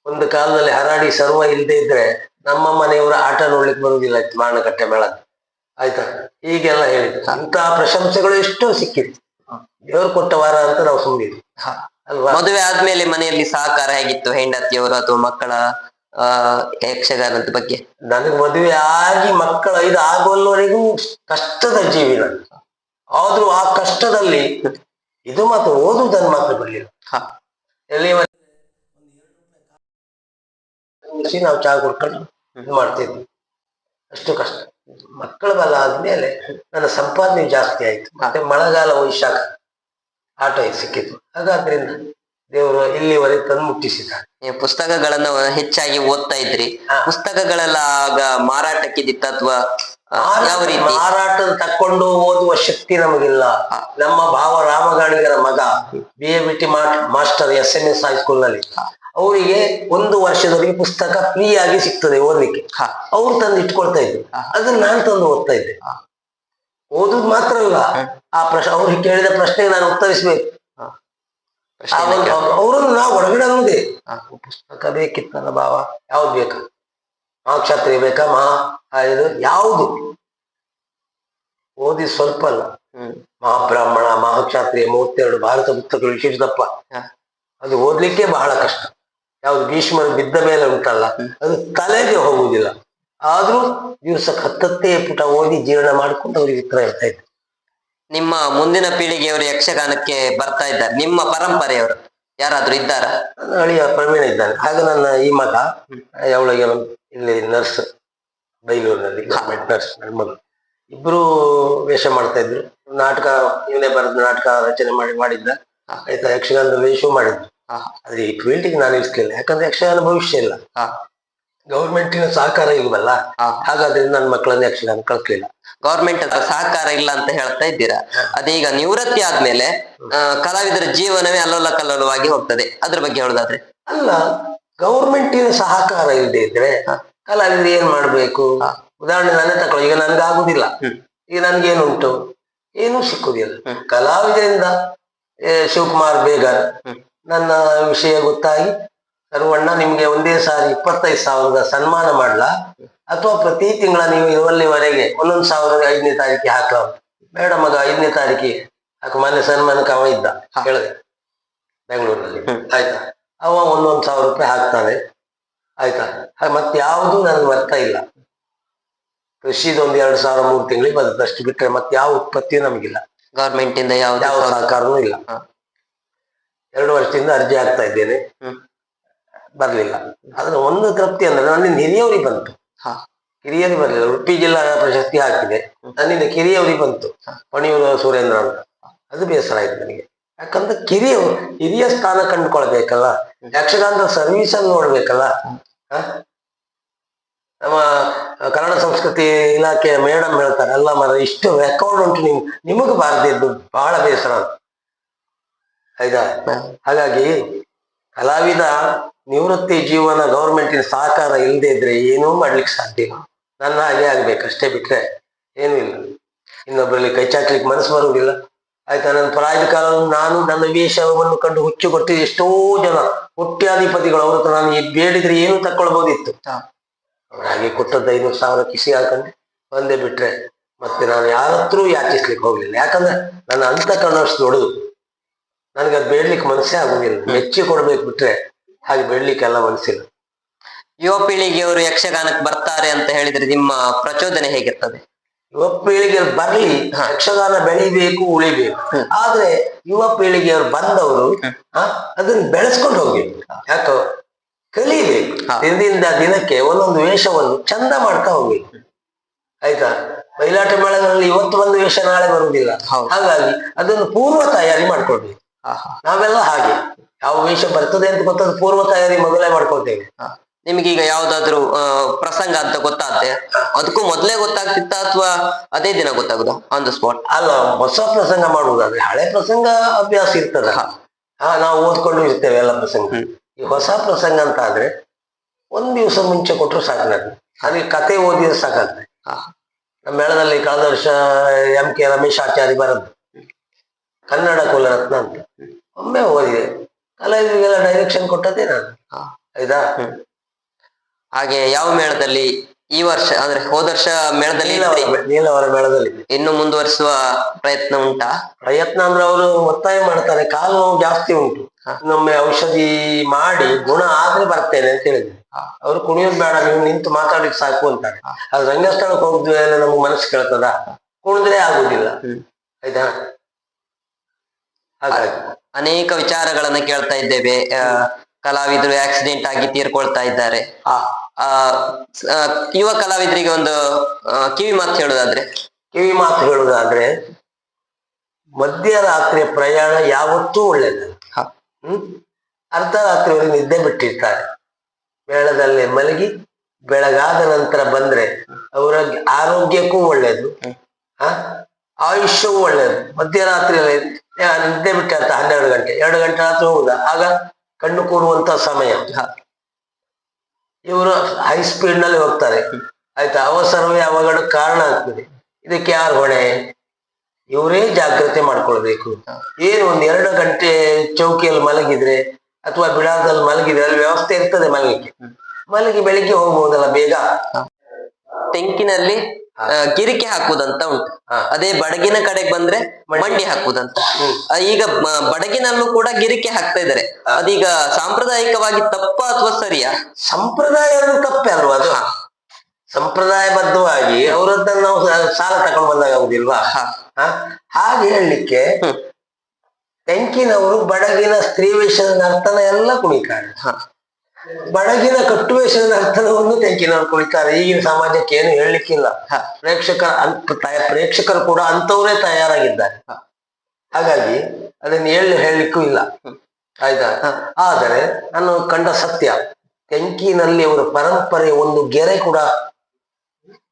ಒಂದು ಕಾಲದಲ್ಲಿ ಹರಾಡಿ ಸರ್ವ ಇಲ್ಲದೆ ಇದ್ರೆ ನಮ್ಮ ಮನೆಯವರ ಆಟ ನೋಡ್ಲಿಕ್ಕೆ ಬರುವುದಿಲ್ಲ ಮಾರಣಕಟ್ಟೆ ಮೇಳ ಆಯ್ತಾ? ಹೀಗೆಲ್ಲ ಹೇಳಿದ್ರು. ಅಂತ ಪ್ರಶಂಸೆಗಳು ಎಷ್ಟೋ ಸಿಕ್ಕಿತ್ತು. ದೇವ್ರು ಕೊಟ್ಟ ವಾರ ಅಂತ ನಾವು ಸುಮ್ಮಿದ್ವಿ ಮದುವೆ ಆದ್ಮೇಲೆ ಮನೆಯಲ್ಲಿ ಸಹಕಾರ ಹೇಗಿತ್ತು? ಹೆಂಡತಿಯವರು ಅಥವಾ ಮಕ್ಕಳ ಆ ಯಕ್ಷಗಾನದ ಬಗ್ಗೆ? ನನಗೆ ಮದುವೆ ಆಗಿ ಮಕ್ಕಳ ಇದು ಆಗುವವರೆಗೂ ಕಷ್ಟದ ಜೀವನ ಆದ್ರೂ ಆ ಕಷ್ಟದಲ್ಲಿ ಇದು ಮಾತ್ರ ಓದುವುದನ್ನು ಮಾತ್ರ ಬರಲಿಲ್ಲ. ನಾವು ಚಾ ಕುಡ್ಕೊಂಡು ಇದು ಮಾಡ್ತಿದ್ವಿ. ಅಷ್ಟು ಕಷ್ಟ. ಮಕ್ಕಳ ಬಲ ಆದ್ಮೇಲೆ ನನ್ನ ಸಂಪಾದನೆ ಜಾಸ್ತಿ ಆಯ್ತು. ಮತ್ತೆ ಮಳೆಗಾಲ ವೈಶಾಖ. ಆಟ ಸಿಕ್ಕಿತು? ಹಾಗಾದ್ರಿಂದ ದೇವರು ಇಲ್ಲಿವರೆಗೆ ತಂದು ಮುಟ್ಟಿಸಿದ್ದಾರೆ. ನೀವು ಪುಸ್ತಕಗಳನ್ನ ಹೆಚ್ಚಾಗಿ ಓದ್ತಾ ಇದ್ರಿ. ಪುಸ್ತಕಗಳೆಲ್ಲ ಆಗ ಮಾರಾಟಕ್ಕಿದ್ದಿತ್ತ ಅಥವಾ ಯಾವ ರೀತಿ? ಮಾರಾಟ ತಕ್ಕೊಂಡು ಓದುವ ಶಕ್ತಿ ನಮಗಿಲ್ಲ. ನಮ್ಮ ಭಾವ ರಾಮಗಾಣಿಗರ ಮಗ B A B T master S M S ಹೈಸ್ಕೂಲ್ನಲ್ಲಿ ಅವರಿಗೆ ಒಂದು ವರ್ಷದವರೆಗೆ ಪುಸ್ತಕ ಫ್ರೀ ಆಗಿ ಸಿಗ್ತದೆ ಓದ್ಲಿಕ್ಕೆ. ಅವ್ರು ತಂದು ಇಟ್ಕೊಳ್ತಾ ಇದ್ರು. ಅದನ್ನ ನಾನು ತಂದು ಓದ್ತಾ ಇದ್ದೆ. ಓದುದು ಮಾತ್ರ ಅಲ್ಲ. ಆ ಪ್ರಶ್ನೆ ಅವ್ರಿಗೆ ಕೇಳಿದ ಪ್ರಶ್ನೆಗೆ ನಾನು ಉತ್ತರಿಸ್ಬೇಕು. ಅವರನ್ನು ನಾವು ಹೊರಗಡೆ ಅನ್ನೋದೇ ಪುಸ್ತಕ ಪುಸ್ತಕ ನನ್ನ ಭಾವ? ಯಾವ್ದು ಬೇಕಾ? ಮಹಾಕ್ಷತ್ರಿಯ ಬೇಕಾ? ಮಹಾ ಆ, ಇದು ಯಾವುದು? ಓದಿ ಸ್ವಲ್ಪ ಅಲ್ಲ. ಹ್ಮ್. ಮಹಾಬ್ರಾಹ್ಮಣ ಮಹಾಕ್ಷಾತ್ರಿಯ ಮೂವತ್ತೆರಡು ಭಾರತ ಪುಸ್ತಕಗಳು ವಿಶೇಷದಪ್ಪ. ಅದು ಓದ್ಲಿಕ್ಕೆ ಬಹಳ ಕಷ್ಟ. ಯಾವ್ದು ಭೀಷ್ಮರು ಬಿದ್ದ ಮೇಲೆ ಉಂಟಲ್ಲ ಅದು ತಲೆಗೆ ಹೋಗುವುದಿಲ್ಲ. ಆದ್ರೂ ದಿವಸಕ್ಕೆ ಹತ್ತತ್ತೇ ಪುಟ ಓದಿ ಜೀರ್ಣ ಮಾಡ್ಕೊಂಡು ಅವ್ರಿಗೆ ಉತ್ತರ ಹೇಳ್ತಾ ಇದ್ದೆ. ನಿಮ್ಮ ಮುಂದಿನ ಪೀಳಿಗೆಯವರು ಯಕ್ಷಗಾನಕ್ಕೆ ಬರ್ತಾ ಇದ್ದಾರೆ. ನಿಮ್ಮ ಪರಂಪರೆಯವರು ಯಾರಾದ್ರೂ ಇದ್ದಾರ? ಅಳಿಯ ಪ್ರವೀಣ ಇದ್ದಾನೆ. ಹಾಗೆ ನನ್ನ ಈ ಮಗ ಯಾವಳಿಗೆ ಇಲ್ಲಿ ನರ್ಸ್ ಬೈಲೂರಿನಲ್ಲಿ ಗವರ್ಮೆಂಟ್ ನರ್ಸ್ ನನ್ನ ಮಗಳು ಇಬ್ರು ವೇಷ ಮಾಡ್ತಾ ಇದ್ರು. ನಾಟಕ ಇವನೇ ಬರೆದು ನಾಟಕ ರಚನೆ ಮಾಡಿ ಮಾಡಿದ್ದ. ಆಯ್ತಾ ಯಕ್ಷಗಾನದ ವೇಷ ಮಾಡಿದ್ರು ಅದೇ ಆದ್ರೆ ಈ ಫೀಲ್ಡಿಗೆ ನಾನು ಇಳಿಸ್ಲಿಲ್ಲ ಯಾಕಂದ್ರೆ ಯಕ್ಷಗಾನ ಭವಿಷ್ಯ ಇಲ್ಲ. ಗೌರ್ಮೆಂಟಿನ ಸಹಕಾರ ಇಲ್ವಲ್ಲ. ಹಾಗಾದ್ರೆ ನನ್ನ ಮಕ್ಕಳನ್ನ ಯಕ್ಷಗಾನ ಕಳಿಸ್ಲಿಲ್ಲ ಗವರ್ಮೆಂಟ್ ಸಹಕಾರ ಇಲ್ಲ ಅಂತ ಹೇಳ್ತಾ ಇದ್ದೀರಾ? ಅದೀಗ ನಿವೃತ್ತಿ ಆದ್ಮೇಲೆ ಕಲಾವಿದರ ಜೀವನವೇ ಅಲ್ಲೋಲ ಕಲ್ಲೋಲವಾಗಿ ಹೋಗ್ತದೆ. ಅದ್ರ ಬಗ್ಗೆ ಹೇಳುದಾದ್ರೆ? ಅಲ್ಲ ಗೌರ್ಮೆಂಟಿನ ಸಹಕಾರ ಇಲ್ಲದೆ ಇದ್ರೆ ಕಲಾವಿದ ಏನ್ ಮಾಡ್ಬೇಕು? ಉದಾಹರಣೆ ನಾನೇ ತಕೊಳ್ಳಿ ಈಗ ನನ್ಗೆ ಆಗುದಿಲ್ಲ ಈಗ ಈಗ ನನ್ಗೇನುಂಟು? ಏನು ಸಿಕ್ಕುದಿಲ್ಲ. ಕಲಾವಿದರಿಂದ ಶಿವಕುಮಾರ್ ಬೇಗರ್ ನನ್ನ ವಿಷಯ ಗೊತ್ತಾಗಿ ಸರ್ವಣ್ಣ ನಿಮ್ಗೆ ಒಂದೇ ಸಾರಿ ಇಪ್ಪತ್ತೈದು ಸಾವಿರದ ಸನ್ಮಾನ ಮಾಡ್ಲಾ? ಅಥವಾ ಪ್ರತಿ ತಿಂಗಳ ನೀವು ಇವಲ್ಲಿವರೆಗೆ ಒಂದೊಂದು ಸಾವಿರದ ಐದನೇ ತಾರೀಕಿಗೆ ಹಾಕ್ಲಾ. ಬೇಡ ಮಗ ಐದನೇ ತಾರೀಕಿಗೆ ಹಾಕ. ಮನೆ ಸನ್ಮಾನಕ್ಕೆ ಅವ ಇದ್ದ. ಹೇಳಿದೆ ಬೆಂಗಳೂರಿನಲ್ಲಿ ಆಯ್ತಾ? ಅವ ಒಂದೊಂದು ಸಾವಿರ ರೂಪಾಯಿ ಹಾಕ್ತಾನೆ. ಆಯ್ತಾ? ಮತ್ತೆ ಯಾವುದು ನನಗೆ ಬರ್ತಾ ಇಲ್ಲ. ಕೃಷಿದು ಒಂದ್ ಎರಡು ಸಾವಿರ ಮೂರು ತಿಂಗಳಿಗೆ ಬರ್ತದಷ್ಟು ಬಿಟ್ಟರೆ ಮತ್ತೆ ಯಾವ ಉತ್ಪತ್ತಿಯೂ ನಮಗಿಲ್ಲ. ಗವರ್ಮೆಂಟ್ ಇಂದ ಯಾವ್ದು ಯಾವ ಸಹಕಾರನೂ ಇಲ್ಲ. ಎರಡು ವರ್ಷದಿಂದ ಅರ್ಜಿ ಹಾಕ್ತಾ ಇದ್ದೇನೆ. ಬರ್ಲಿಲ್ಲ. ಆದ್ರೆ ಒಂದು ತೃಪ್ತಿ ಅಂದ್ರೆ ನನ್ನ ಹಿರಿಯವರಿಗೆ ಬಂತು. ಹಾ. ಕಿರಿಯರಿಗೆ ಬರಲಿಲ್ಲ. ಉಡುಪಿ ಜಿಲ್ಲಾ ಪ್ರಶಸ್ತಿ ಹಾಕಿದೆ. ನನ್ನಿಂದ ಕಿರಿಯವರಿಗೆ ಬಂತು. ಪಣಿಯೂರು ಸುರೇಂದ್ರ ಅಂತ ಅದು ಬೇಸರ ಆಯ್ತು ನನಗೆ. ಯಾಕಂದ್ರೆ ಕಿರಿಯ ಹಿರಿಯ ಸ್ಥಾನ ಕಂಡುಕೊಳ್ಬೇಕಲ್ಲ. ಯಕ್ಷಗಾನದ ಸರ್ವಿಸ್ ಅನ್ನು ನೋಡ್ಬೇಕಲ್ಲ. ಹ? ನಮ್ಮ ಕನ್ನಡ ಸಂಸ್ಕೃತಿ ಇಲಾಖೆಯ ಮೇಡಮ್ ಹೇಳ್ತಾರೆ ಅಲ್ಲ ಮರ ಇಷ್ಟು ರೆಕಾರ್ಡ್ ಉಂಟು ನಿಮ್ ನಿಮಗೆ ಬಾರದಿದ್ದು ಬಹಳ ಬೇಸರ ಅಂತ ಆಯ್ತಾ? ಹಾಗಾಗಿ ಕಲಾವಿದ ನಿವೃತ್ತಿ ಜೀವನ ಗೌರ್ಮೆಂಟಿನ ಸಹಕಾರ ಇಲ್ಲದೆ ಇದ್ರೆ ಏನೂ ಮಾಡ್ಲಿಕ್ಕೆ ಸಾಧ್ಯ ಇಲ್ಲ. ನನ್ನ ಹಾಗೆ ಆಗ್ಬೇಕು ಅಷ್ಟೇ ಬಿಟ್ರೆ ಏನು ಇಲ್ಲ. ಇನ್ನೊಬ್ಬರಲ್ಲಿ ಕೈ ಚಾಕ್ಲಿಕ್ಕೆ ಮನಸ್ಸು ಬರುವುದಿಲ್ಲ. ಆಯ್ತಾ ನನ್ನ ಪ್ರಾಯದ ಕಾಲದಲ್ಲಿ ನಾನು ನನ್ನ ವೇಷವನ್ನು ಕಂಡು ಹುಚ್ಚು ಕೊಟ್ಟು ಎಷ್ಟೋ ಜನ ಕೋಟ್ಯಾಧಿಪತಿಗಳು ಅವ್ರ ಹತ್ರ ನಾನು ಬೇಡಿದ್ರೆ ಏನು ತಕ್ಕೊಳ್ಬಹುದಿತ್ತು ಹಾಗೆ ಕೊಟ್ಟದ್ದು ಐನೂರು ಸಾವಿರ ಕಿಸಿ ಹಾಕೊಂಡು ಬಂದೇ ಬಿಟ್ರೆ ಮತ್ತೆ ನಾನು ಯಾರತ್ರೂ ಯಾಚಿಸ್ಲಿಕ್ಕೆ ಹೋಗ್ಲಿಲ್ಲ. ಯಾಕಂದ್ರೆ ನನ್ನ ಅಂತ ಕಣ್ಣಷ್ಟು ದೊಡ್ಡದು ನನಗೆ ಅದು ಬೇಡ್ಲಿಕ್ಕೆ ಮನಸ್ಸೇ ಆಗುದಿಲ್ಲ. ಮೆಚ್ಚಿ ಕೊಡ್ಬೇಕು ಬಿಟ್ರೆ ಹಾಗೆ ಬಿಡ್ಲಿಕ್ಕೆಲ್ಲ ಮನಸ್ಸಿಲ್ಲ. ಯುವ ಪೀಳಿಗೆಯವರು ಯಕ್ಷಗಾನಕ್ಕೆ ಬರ್ತಾರೆ ಅಂತ ಹೇಳಿದ್ರೆ ನಿಮ್ಮ ಪ್ರಚೋದನೆ ಹೇಗಿರ್ತದೆ? ಯುವ ಪೀಳಿಗೆ ಬರ್ಲಿ ಯಕ್ಷಗಾನ ಬೆಳಿಬೇಕು ಉಳಿಬೇಕು. ಆದ್ರೆ ಯುವ ಪೀಳಿಗೆಯವರು ಬಂದವರು ಅದನ್ನ ಬೆಳೆಸ್ಕೊಂಡು ಹೋಗ್ಬೇಕು. ಯಾಕೋ? ಕಲಿಬೇಕು. ದಿನದಿಂದ ದಿನಕ್ಕೆ ಒಂದೊಂದು ವೇಷವನ್ನು ಚಂದ ಮಾಡ್ತಾ ಹೋಗ್ಬೇಕು. ಆಯ್ತಾ? ಬೈಲಾಟ ಮೇಳದಲ್ಲಿ ಇವತ್ತು ಒಂದು ವೇಷ ನಾಳೆ ಬರುವುದಿಲ್ಲ. ಹಾಗಾಗಿ ಅದನ್ನು ಪೂರ್ವ ತಯಾರಿ ಮಾಡ್ಕೊಳ್ಬೇಕು. ನಾವೆಲ್ಲ ಹಾಗೆ. ಯಾವ ವಿಷಯ ಬರ್ತದೆ ಅಂತ ಗೊತ್ತಾದ ಪೂರ್ವ ತಯಾರಿ ಮೊದಲೇ ಮಾಡ್ಕೊಳ್ತೇವೆ. ನಿಮ್ಗೆ ಈಗ ಯಾವ್ದಾದ್ರು ಪ್ರಸಂಗ ಅಂತ ಗೊತ್ತಾಗ್ತೆ ಅದಕ್ಕೂ ಮೊದ್ಲೇ ಗೊತ್ತಾಗ್ತಿತ್ತ ಅಥವಾ ಅದೇ ದಿನ ಗೊತ್ತಾಗುದ? ಆನ್ ದ ಸ್ಪಾಟ್ ಅಲ್ಲ ಹೊಸ ಪ್ರಸಂಗ ಮಾಡುವುದಾದ್ರೆ ಹಳೆ ಪ್ರಸಂಗ ಅಭ್ಯಾಸ ಇರ್ತದ ಹಾ. ನಾವು ಓದ್ಕೊಂಡು ಇರ್ತೇವೆ ಎಲ್ಲ ಪ್ರಸಂಗ. ಈ ಹೊಸ ಪ್ರಸಂಗ ಅಂತ ಆದ್ರೆ ಒಂದ್ ದಿವಸ ಮುಂಚೆ ಕೊಟ್ಟರು ಸಾಕಾಗ್ತದೆ ನನಗೆ. ನನಗೆ ಕತೆ ಓದಿದ್ರೆ ಸಾಕಾಗ್ತದೆ. ನಮ್ಮ ಮೇಳದಲ್ಲಿ ಕಳೆದ ವರ್ಷ ಎಂ ಕೆ ರಮೇಶ್ ಆಚಾರ್ಯ ಬರದ್ದು. ಕನ್ನಡ ಕುಲರತ್ನ ಅಂತ. ಒಮ್ಮೆ ಓದಿದೆ ಕಲಾವಿದರಿಗೆಲ್ಲ ಡೈರೆಕ್ಷನ್ ಕೊಟ್ಟದ್ದೇ ನಾನು. ಆಯ್ತಾ? ಹಾಗೆ ಯಾವ ಮೇಳದಲ್ಲಿ ಈ ವರ್ಷ ಅಂದ್ರೆ ಹೋದ ವರ್ಷ ಮೇಳದಲ್ಲಿ. ನೀಲವರ ಮೇಳದಲ್ಲಿ. ಇನ್ನು ಮುಂದುವರಿಸುವ ಪ್ರಯತ್ನ ಉಂಟಾ? ಪ್ರಯತ್ನ ಅಂದ್ರೆ ಅವರು ಒತ್ತಾಯ ಮಾಡ್ತಾರೆ ಕಾಲು ನೋವು ಜಾಸ್ತಿ ಉಂಟು. ಇನ್ನೊಮ್ಮೆ ಔಷಧಿ ಮಾಡಿ ಗುಣ ಆದ್ರೆ ಬರ್ತೇನೆ ಅಂತ ಹೇಳಿದ್ರು. ಅವ್ರು ಕುಣಿಯೋದ್ ಬೇಡ ನೀವು ನಿಂತು ಮಾತಾಡ್ಲಿಕ್ಕೆ ಸಾಕು ಅಂತಾರೆ. ಅದು ರಂಗಸ್ಥಳಕ್ಕೆ ಹೋಗುದು ಅಂದ್ರೆ ನಮ್ಗೆ ಮನಸ್ಸು ಕೇಳ್ತದ. ಕುಣಿದ್ರೆ ಆಗುದಿಲ್ಲ. ಹ್ಮ್. ಆಯ್ತಾ? ಹಾಗಾಗಿ. ಅನೇಕ ವಿಚಾರಗಳನ್ನ ಕೇಳ್ತಾ ಇದ್ದೇವೆ. ಆ, ಕಲಾವಿದರು ಆಕ್ಸಿಡೆಂಟ್ ಆಗಿ ತೀರ್ಕೊಳ್ತಾ ಇದ್ದಾರೆ. ಯುವ ಕಲಾವಿದರಿಗೆ ಒಂದು ಕಿವಿ ಮಾತು ಹೇಳುದಾದ್ರೆ ಕಿವಿ ಮಾತು ಹೇಳುದಾದ್ರೆ ಮಧ್ಯರಾತ್ರಿಯ ಪ್ರಯಾಣ ಯಾವತ್ತೂ ಒಳ್ಳೇದು ಹ. ಅರ್ಧ ಅರ್ಧರಾತ್ರಿವರೆಗೆ ನಿದ್ದೆ ಬಿಟ್ಟಿರ್ತಾರೆ. ಮೇಳದಲ್ಲಿ ಮಲಗಿ ಬೆಳಗಾದ ನಂತರ ಬಂದ್ರೆ ಅವರ ಆರೋಗ್ಯಕ್ಕೂ ಒಳ್ಳೇದು. ಹ ಆಯುಷ್ಯವೂ ಒಳ್ಳೇದು. ಮಧ್ಯರಾತ್ರಿಯಲ್ಲಿ ನಿದ್ದೆ ಅಂತ ಹನ್ನೆರಡು ಗಂಟೆ. ಎರಡು ಗಂಟೆ ಆದ್ರೆ ಹೋಗುದ? ಆಗ ಕಣ್ಣು ಕೂರುವಂತ ಸಮಯ. ಇವರು ಹೈ ಸ್ಪೀಡ್ನಲ್ಲಿ ಹೋಗ್ತಾರೆ. ಆಯ್ತಾ? ಅವಸರವೇ ಅವಘಡ ಕಾರಣ ಆಗ್ತದೆ. ಇದಕ್ಕೆ ಯಾರು ಹೊಣೆ? ಇವರೇ ಜಾಗ್ರತೆ ಮಾಡ್ಕೊಳ್ಬೇಕು. ಏನು ಒಂದ್ ಎರಡು ಗಂಟೆ ಚೌಕಿಯಲ್ಲಿ ಮಲಗಿದ್ರೆ ಅಥವಾ ಬಿಡಾರದಲ್ಲಿ ಮಲಗಿದ್ರೆ ಅಲ್ಲಿ ವ್ಯವಸ್ಥೆ ಇರ್ತದೆ ಮಲಗಕ್ಕೆ ಮಲಗಿ ಬೆಳಿಗ್ಗೆ ಹೋಗ್ಬೋದಲ್ಲ ಬೇಗ? ತೆಂಕಿನಲ್ಲಿ ಕಿರಿಕೆ ಗಿರಿಕೆ ಹಾಕುದಂತ ಉಂಟು. ಅದೇ ಬಡಗಿನ ಕಡೆಗೆ ಬಂದ್ರೆ ಮಂಡಿ ಹಾಕುವುದಂತ. ಈಗ ಬಡಗಿನಲ್ಲೂ ಕೂಡ ಗಿರಿಕೆ ಹಾಕ್ತಾ ಇದ್ದಾರೆ. ಅದೀಗ ಸಾಂಪ್ರದಾಯಿಕವಾಗಿ ತಪ್ಪ ಅಥವಾ ಸರಿಯಾ? ಸಂಪ್ರದಾಯ ತಪ್ಪೆ ಅಲ್ವಾ ಅದು? ಸಂಪ್ರದಾಯಬದ್ಧವಾಗಿ ಅವರನ್ನ ನಾವು ಸಾಲ ತಗೊಂಡು ಬಂದಾಗ ಆಗುದಿಲ್ವಾ? ಹ. ಹ? ಹಾಗೆ ಹೇಳಲಿಕ್ಕೆ. ತೆಂಕಿನವರು ಬಡಗಿನ ಸ್ತ್ರೀ ವೇಷದ ನರ್ತನ ಎಲ್ಲ ಕುಣಿತಾರೆ. ಬಡಗಿನ ಕಟ್ಟುವೇಷನ ಅರ್ಥವನ್ನು ತೆಂಕಿನವರು ಕುಣಿತಾರೆ ಈಗಿನ ಸಮಾಜಕ್ಕೆ ಏನು ಹೇಳಲಿಕ್ಕಿಲ್ಲ. ಪ್ರೇಕ್ಷಕರ ಅಂತ ಪ್ರೇಕ್ಷಕರು ಕೂಡ ಅಂತವರೇ ತಯಾರಾಗಿದ್ದಾರೆ. ಹಾಗಾಗಿ ಅದನ್ನ ಹೇಳಿ ಹೇಳಲಿಕ್ಕೂ ಇಲ್ಲ. ಆಯ್ತಾ? ಆದರೆ ನಾನು ಕಂಡ ಸತ್ಯ ತೆಂಕಿನಲ್ಲಿ ಅವರ ಪರಂಪರೆ ಒಂದು ಗೆರೆ ಕೂಡ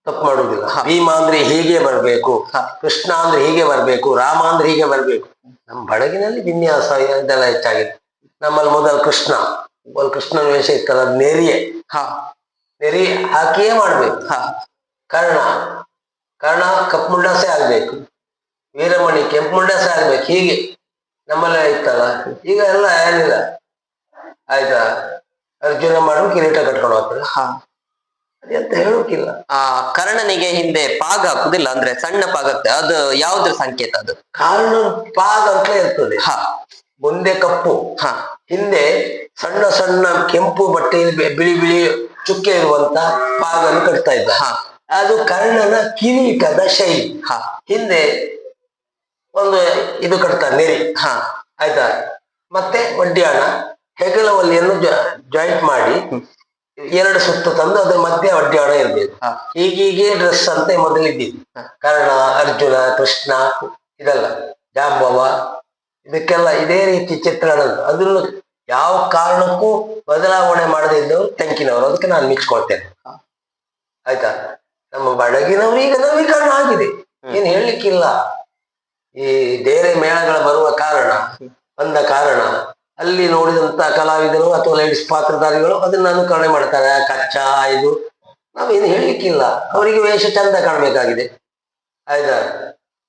ತಪ್ಪು ಮಾಡುವುದಿಲ್ಲ. ಭೀಮ ಅಂದ್ರೆ ಹೀಗೆ ಬರ್ಬೇಕು. ಕೃಷ್ಣ ಅಂದ್ರೆ ಹೀಗೆ ಬರ್ಬೇಕು ರಾಮ ಅಂದ್ರೆ ಹೀಗೆ ಬರ್ಬೇಕು. ನಮ್ಮ ಬಡಗಿನಲ್ಲಿ ವಿನ್ಯಾಸ ಇದೆಲ್ಲ ಹೆಚ್ಚಾಗಿದೆ. ನಮ್ಮಲ್ಲಿ ಮೊದಲು ಕೃಷ್ಣ. ಮೊದಲು ಕೃಷ್ಣನ ವೇಷ ಇತ್ತಲ್ಲ ನೆರಿಯೆ ಹಾ. ನೆರಿ ಹಾಕಿಯೇ ಮಾಡ್ಬೇಕು. ಹಾ. ಕರ್ಣ. ಕರ್ಣ ಕಪ್ಪು ಮುಂಡಾಸೆ ಆಗ್ಬೇಕು. ವೀರಮಣಿ ಕೆಂಪು ಮುಂಡಾಸೆ ಆಗ್ಬೇಕು. ಹೀಗೆ ನಮ್ಮಲ್ಲೇ ಇತ್ತಲ್ಲ. ಈಗ ಎಲ್ಲ ಏನಿಲ್ಲ. ಆಯ್ತಾ? ಅರ್ಜುನ ಮಾಡು ಕಿರೀಟ ಕಟ್ಕೊಂಡು ಹೋಗ್ತಾರೆ. ಹ. ಅದೆಂತ ಹೇಳೋಕಿಲ್ಲ ಆ ಕರ್ಣನಿಗೆ ಹಿಂದೆ ಪಾಗ ಹಾಕುದಿಲ್ಲ ಅಂದ್ರೆ ಸಣ್ಣ ಪಾಗ ಅದು ಯಾವ್ದ್ರ ಸಂಕೇತ ಅದು? ಕಾರಣ ಪಾಗ ಅಂತಲೇ ಇರ್ತದೆ. ಹ. ಮುಂದೆ ಕಪ್ಪು. ಹ. ಹಿಂದೆ ಸಣ್ಣ ಸಣ್ಣ ಕೆಂಪು ಬಟ್ಟೆ ಬಿಳಿ ಬಿಳಿ ಚುಕ್ಕೆ ಇರುವಂತ ಪಾಗನ್ನು ಕಟ್ತಾ ಇದ್ದ ಹ. ಅದು ಕರ್ಣನ ಕಿರೀಟದ ಶೈಲಿ. ಹ. ಹಿಂದೆ ಒಂದು ಇದು ಕಟ್ತಾ ನೆರಿ. ಹ. ಆಯ್ತಾ? ಮತ್ತೆ ಒಡ್ಯಾಣ ಹೆಗಲವಲ್ಲಿಯನ್ನು ಜಾಯಿಂಟ್ ಮಾಡಿ ಎರಡು ಸುತ್ತು ತಂದು ಅದ್ರ ಮಧ್ಯೆ ಒಡ್ಯಾಣ ಇರ್ಬೇಕು. ಈಗೀಗೆ ಹೀಗೀಗೆ ಡ್ರೆಸ್ ಅಂತ ಮೊದಲಿದ್ದೀವಿ ಕರ್ಣ ಅರ್ಜುನ ಕೃಷ್ಣ ಇದೆಲ್ಲ. ಜಾಂಬವ ಇದಕ್ಕೆಲ್ಲ ಇದೇ ರೀತಿ ಚಿತ್ರಣ ಅದನ್ನು ಯಾವ ಕಾರಣಕ್ಕೂ ಬದಲಾವಣೆ ಮಾಡದೇ ಇದ್ದವರು ತೆಂಕಿನವರು. ಅದಕ್ಕೆ ನಾನು ಮಿಚ್ಕೊಳ್ತೇನೆ ಆಯ್ತಾ? ನಮ್ಮ ಬಡಗಿನವರು ಈಗ ನವೀಕರಣ ಆಗಿದೆ. ಏನ್ ಹೇಳಲಿಕ್ಕಿಲ್ಲ. ಈ ಬೇರೆ ಮೇಳಗಳ ಬರುವ ಕಾರಣ ಬಂದ ಕಾರಣ ಅಲ್ಲಿ ನೋಡಿದಂತ ಕಲಾವಿದರು ಅಥವಾ ಲೇಡೀಸ್ ಪಾತ್ರಧಾರಿಗಳು ಅದನ್ನ ಅನುಕರಣೆ ಮಾಡ್ತಾರೆ. ಕಚ್ಚಾ ಇದು. ನಾವೇನು ಹೇಳಲಿಕ್ಕಿಲ್ಲ. ಅವರಿಗೆ ವೇಷ ಚಂದ ಕಾಣಬೇಕಾಗಿದೆ. ಆಯ್ತಾ?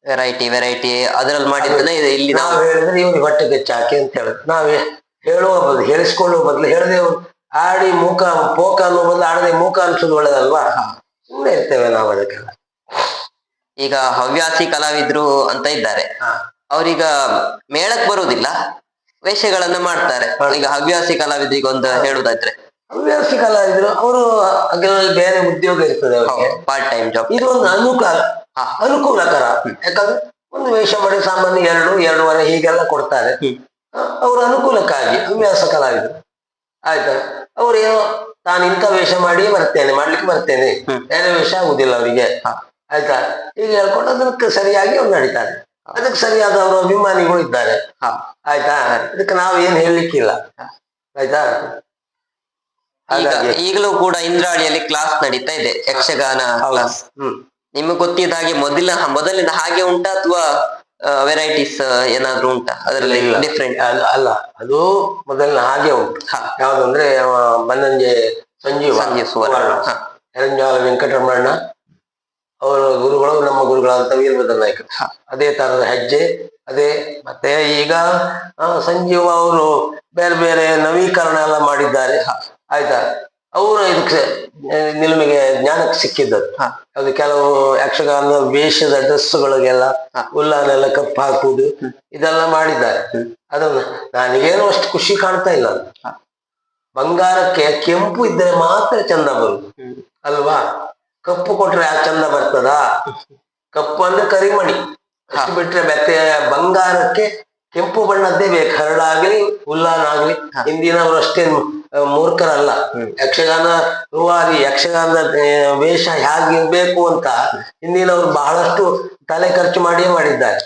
ವೆರೈಟಿ ವೆರೈಟಿ ಅದ್ರಲ್ಲಿ ಮಾಡಿದ್ದನ್ನ ಇದು ಇಲ್ಲಿ ನಾವು ನಾವು ಹೇಳಿದ್ರೆ ಇವ್ರಿಗೆ ಹೊಟ್ಟೆ ಹಾಕಿ ಅಂತ ಹೇಳುದು ನಾವು ಹೇಳುವ ಬದಲು ಹೇಳಿಸ್ಕೊಳ್ಳುವ ಬದಲು ಹೇಳದೆ ಆಡಿ ಮೂಕ ಪೋಕ ಅನ್ನೋ ಬದಲು ಆಡದೆ ಮೂಕ ಅನ್ಸೋದು ಒಳ್ಳೇದಲ್ವಾ? ಸುಮ್ಮನೆ ಇರ್ತೇವೆ ನಾವು ಅದಕ್ಕೆಲ್ಲ ಈಗ ಹವ್ಯಾಸಿ ಕಲಾವಿದ್ರು ಅಂತ ಇದ್ದಾರೆ. ಅವ್ರೀಗ ಮೇಳಕ್ ಬರುವುದಿಲ್ಲ ವೇಷಗಳನ್ನ ಮಾಡ್ತಾರೆ. ಈಗ ಹವ್ಯಾಸಿ ಕಲಾವಿದರಿಗೆ ಒಂದು ಹೇಳುದಾದ್ರೆ. ಹವ್ಯಾಸಿ ಕಲಾವಿದ್ರು ಅವರು ಅದರಲ್ಲಿ ಬೇರೆ ಉದ್ಯೋಗ ಇರ್ತದೆ ಅವರಿಗೆ. ಪಾರ್ಟ್ ಟೈಮ್ ಜಾಬ್ ಇದು ಒಂದು ಅನುಕೂಲ. ಅನುಕೂಲಕರ. ಯಾಕಂದ್ರೆ ಒಂದು ವೇಷ ಮಾಡಿ ಸಾಮಾನ್ಯ ಎರಡು ಎರಡೂವರೆ ಹೀಗೆಲ್ಲ ಕೊಡ್ತಾರೆ. ಅವರ ಅನುಕೂಲಕ್ಕಾಗಿ ಹವ್ಯಾಸ ಕಲಾವಿದರು ಆಯ್ತಾ ಅವ್ರೇನೋ ತಾನು ಇಂಥ ವೇಷ ಮಾಡಿ ಬರ್ತೇನೆ ಮಾಡ್ಲಿಕ್ಕೆ ಬರ್ತೇನೆ. ಬೇರೆ ವೇಷ ಆಗುದಿಲ್ಲ ಅವರಿಗೆ. ಆಯ್ತಾ? ಈಗ ಹೇಳ್ಕೊಂಡು ಅದಕ್ಕೆ ಸರಿಯಾಗಿ ಅವ್ರು ನಡೀತಾರೆ. ಅದಕ್ಕೆ ಸರಿಯಾದ ಅವರ ಅಭಿಮಾನಿಗಳು ಇದ್ದಾರೆ. ಆಯ್ತಾ? ಇದಕ್ಕೆ ನಾವು ಏನ್ ಹೇಳಲಿಕ್ಕಿಲ್ಲ ಆಯ್ತಾ? ಈಗ ಈಗಲೂ ಕೂಡ ಇಂದ್ರಾಳಿಯಲ್ಲಿ ಕ್ಲಾಸ್ ನಡೀತಾ ಇದೆ ಯಕ್ಷಗಾನ ಕ್ಲಾಸ್ ಹ್ಮ್. ನಿಮಗೆ ಗೊತ್ತಿದ್ದ ಹಾಗೆ ಮೊದಲ ಮೊದಲಿನ ಹಾಗೆ ಉಂಟಾ ಅಥವಾ ವೆರೈಟೀಸ್ ಏನಾದ್ರು ಉಂಟಾ? ಅದರಲ್ಲಿ. ಡಿಫ್ರೆಂಟ್ ಅಲ್ಲ ಅದು ಮೊದಲಿನ ಹಾಗೆ ಉಂಟು. ಯಾವ್ದು ಅಂದ್ರೆ ಅವ ಬನ್ನಂಜೆ ಸಂಜೀವ. ಎರಂಜಾಲ ವೆಂಕಟರಮಣ. ಅವರ ಗುರುಗಳು ನಮ್ಮ ಗುರುಗಳಾದಂತ ವೀರಭದ್ರ ನಾಯಕ ಅದೇ ತರದ ಹೆಜ್ಜೆ ಅದೇ. ಮತ್ತೆ ಈಗ ಸಂಜೀವ ಅವರು ಬೇರೆ ಬೇರೆ ನವೀಕರಣ ಎಲ್ಲ ಮಾಡಿದ್ದಾರೆ. ಆಯ್ತಾ? ಅವರು ಇದಕ್ಕೆ ನಿಲುಮೆಗೆ ಜ್ಞಾನಕ್ಕೆ ಸಿಕ್ಕಿದ್ದದ್ದು. ಅದು ಕೆಲವು ಯಕ್ಷಗಾನ ವೇಷದ ಡ್ರೆಸ್ಗಳಿಗೆಲ್ಲ. ಉಲ್ಲಾನೆಲ್ಲ ಕಪ್ಪು ಹಾಕುವುದು ಇದೆಲ್ಲ ಮಾಡಿದ್ದಾರೆ. ಅದನ್ನ ನನಗೇನು ಅಷ್ಟು ಖುಷಿ ಕಾಣ್ತಾ ಇಲ್ಲ ಬಂಗಾರಕ್ಕೆ ಕೆಂಪು ಇದ್ದರೆ ಮಾತ್ರ ಚಂದ ಬರುದು ಅಲ್ವಾ? ಕಪ್ಪು ಕೊಟ್ರೆ ಆ ಚಂದ ಬರ್ತದ? ಕಪ್ಪು ಅಂದ್ರೆ ಕರಿಮಣಿ. ಬಿಟ್ರೆ ಮತ್ತೆ ಬಂಗಾರಕ್ಕೆ ಕೆಂಪು ಬಣ್ಣದ್ದೇ ಬೇಕು. ಹರಳಾಗ್ಲಿ ಹುಲ್ಲಾನಾಗ್ಲಿ ಹಿಂದಿನವರು ಅಷ್ಟೇನು ಆ, ಮೂರ್ಖರಲ್ಲ. ಯಕ್ಷಗಾನ ರೂವಾರಿ ಯಕ್ಷಗಾನದ ವೇಷ ಹೇಗಿರ್ಬೇಕು ಅಂತ ಹಿಂದಿನವರು ಬಹಳಷ್ಟು ತಲೆ ಖರ್ಚು ಮಾಡಿಯೇ ಮಾಡಿದ್ದಾರೆ.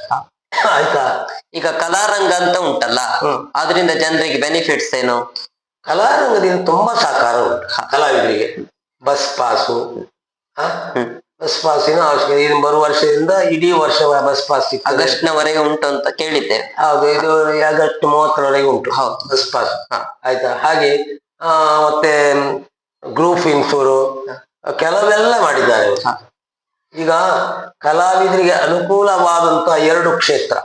ಆಯ್ತಾ? ಈಗ ಕಲಾರಂಗ ಅಂತ ಉಂಟಲ್ಲ? ಹ್ಮ್. ಅದರಿಂದ ಜನರಿಗೆ ಬೆನಿಫಿಟ್ಸ್ ಏನು? ಕಲಾರಂಗದಿಂದ ತುಂಬಾ ಸಹಕಾರ ಉಂಟು. ಕಲಾವಿದರಿಗೆ. Bus pass? ಬಸ್ ಪಾಸಿನ ಅವಶ್ಯಕತೆ. ಇದು ಬರುವ ವರ್ಷದಿಂದ ಇಡೀ ವರ್ಷ ಬಸ್ ಪಾಸ್ ಸಿಗ್ತದೆ. ಆಗಸ್ಟ್ ನವರೆಗೆ ಉಂಟು ಅಂತ ಕೇಳಿದ್ದೆ. ಹೌದು ಇದು ಆಗಸ್ಟ್ ಮೂವತ್ತರವರೆಗೆ ಉಂಟು ಹೌದು. Bus pass. ಆಯ್ತಾ? ಹಾಗೆ ಆ, ಮತ್ತೆ ಗ್ರೂಪ್ ಇನ್ಸೂರು ಕೆಲವೆಲ್ಲ ಮಾಡಿದ್ದಾರೆ. ಇವರು. ಈಗ ಕಲಾವಿದರಿಗೆ ಅನುಕೂಲವಾದಂತ ಎರಡು ಕ್ಷೇತ್ರ.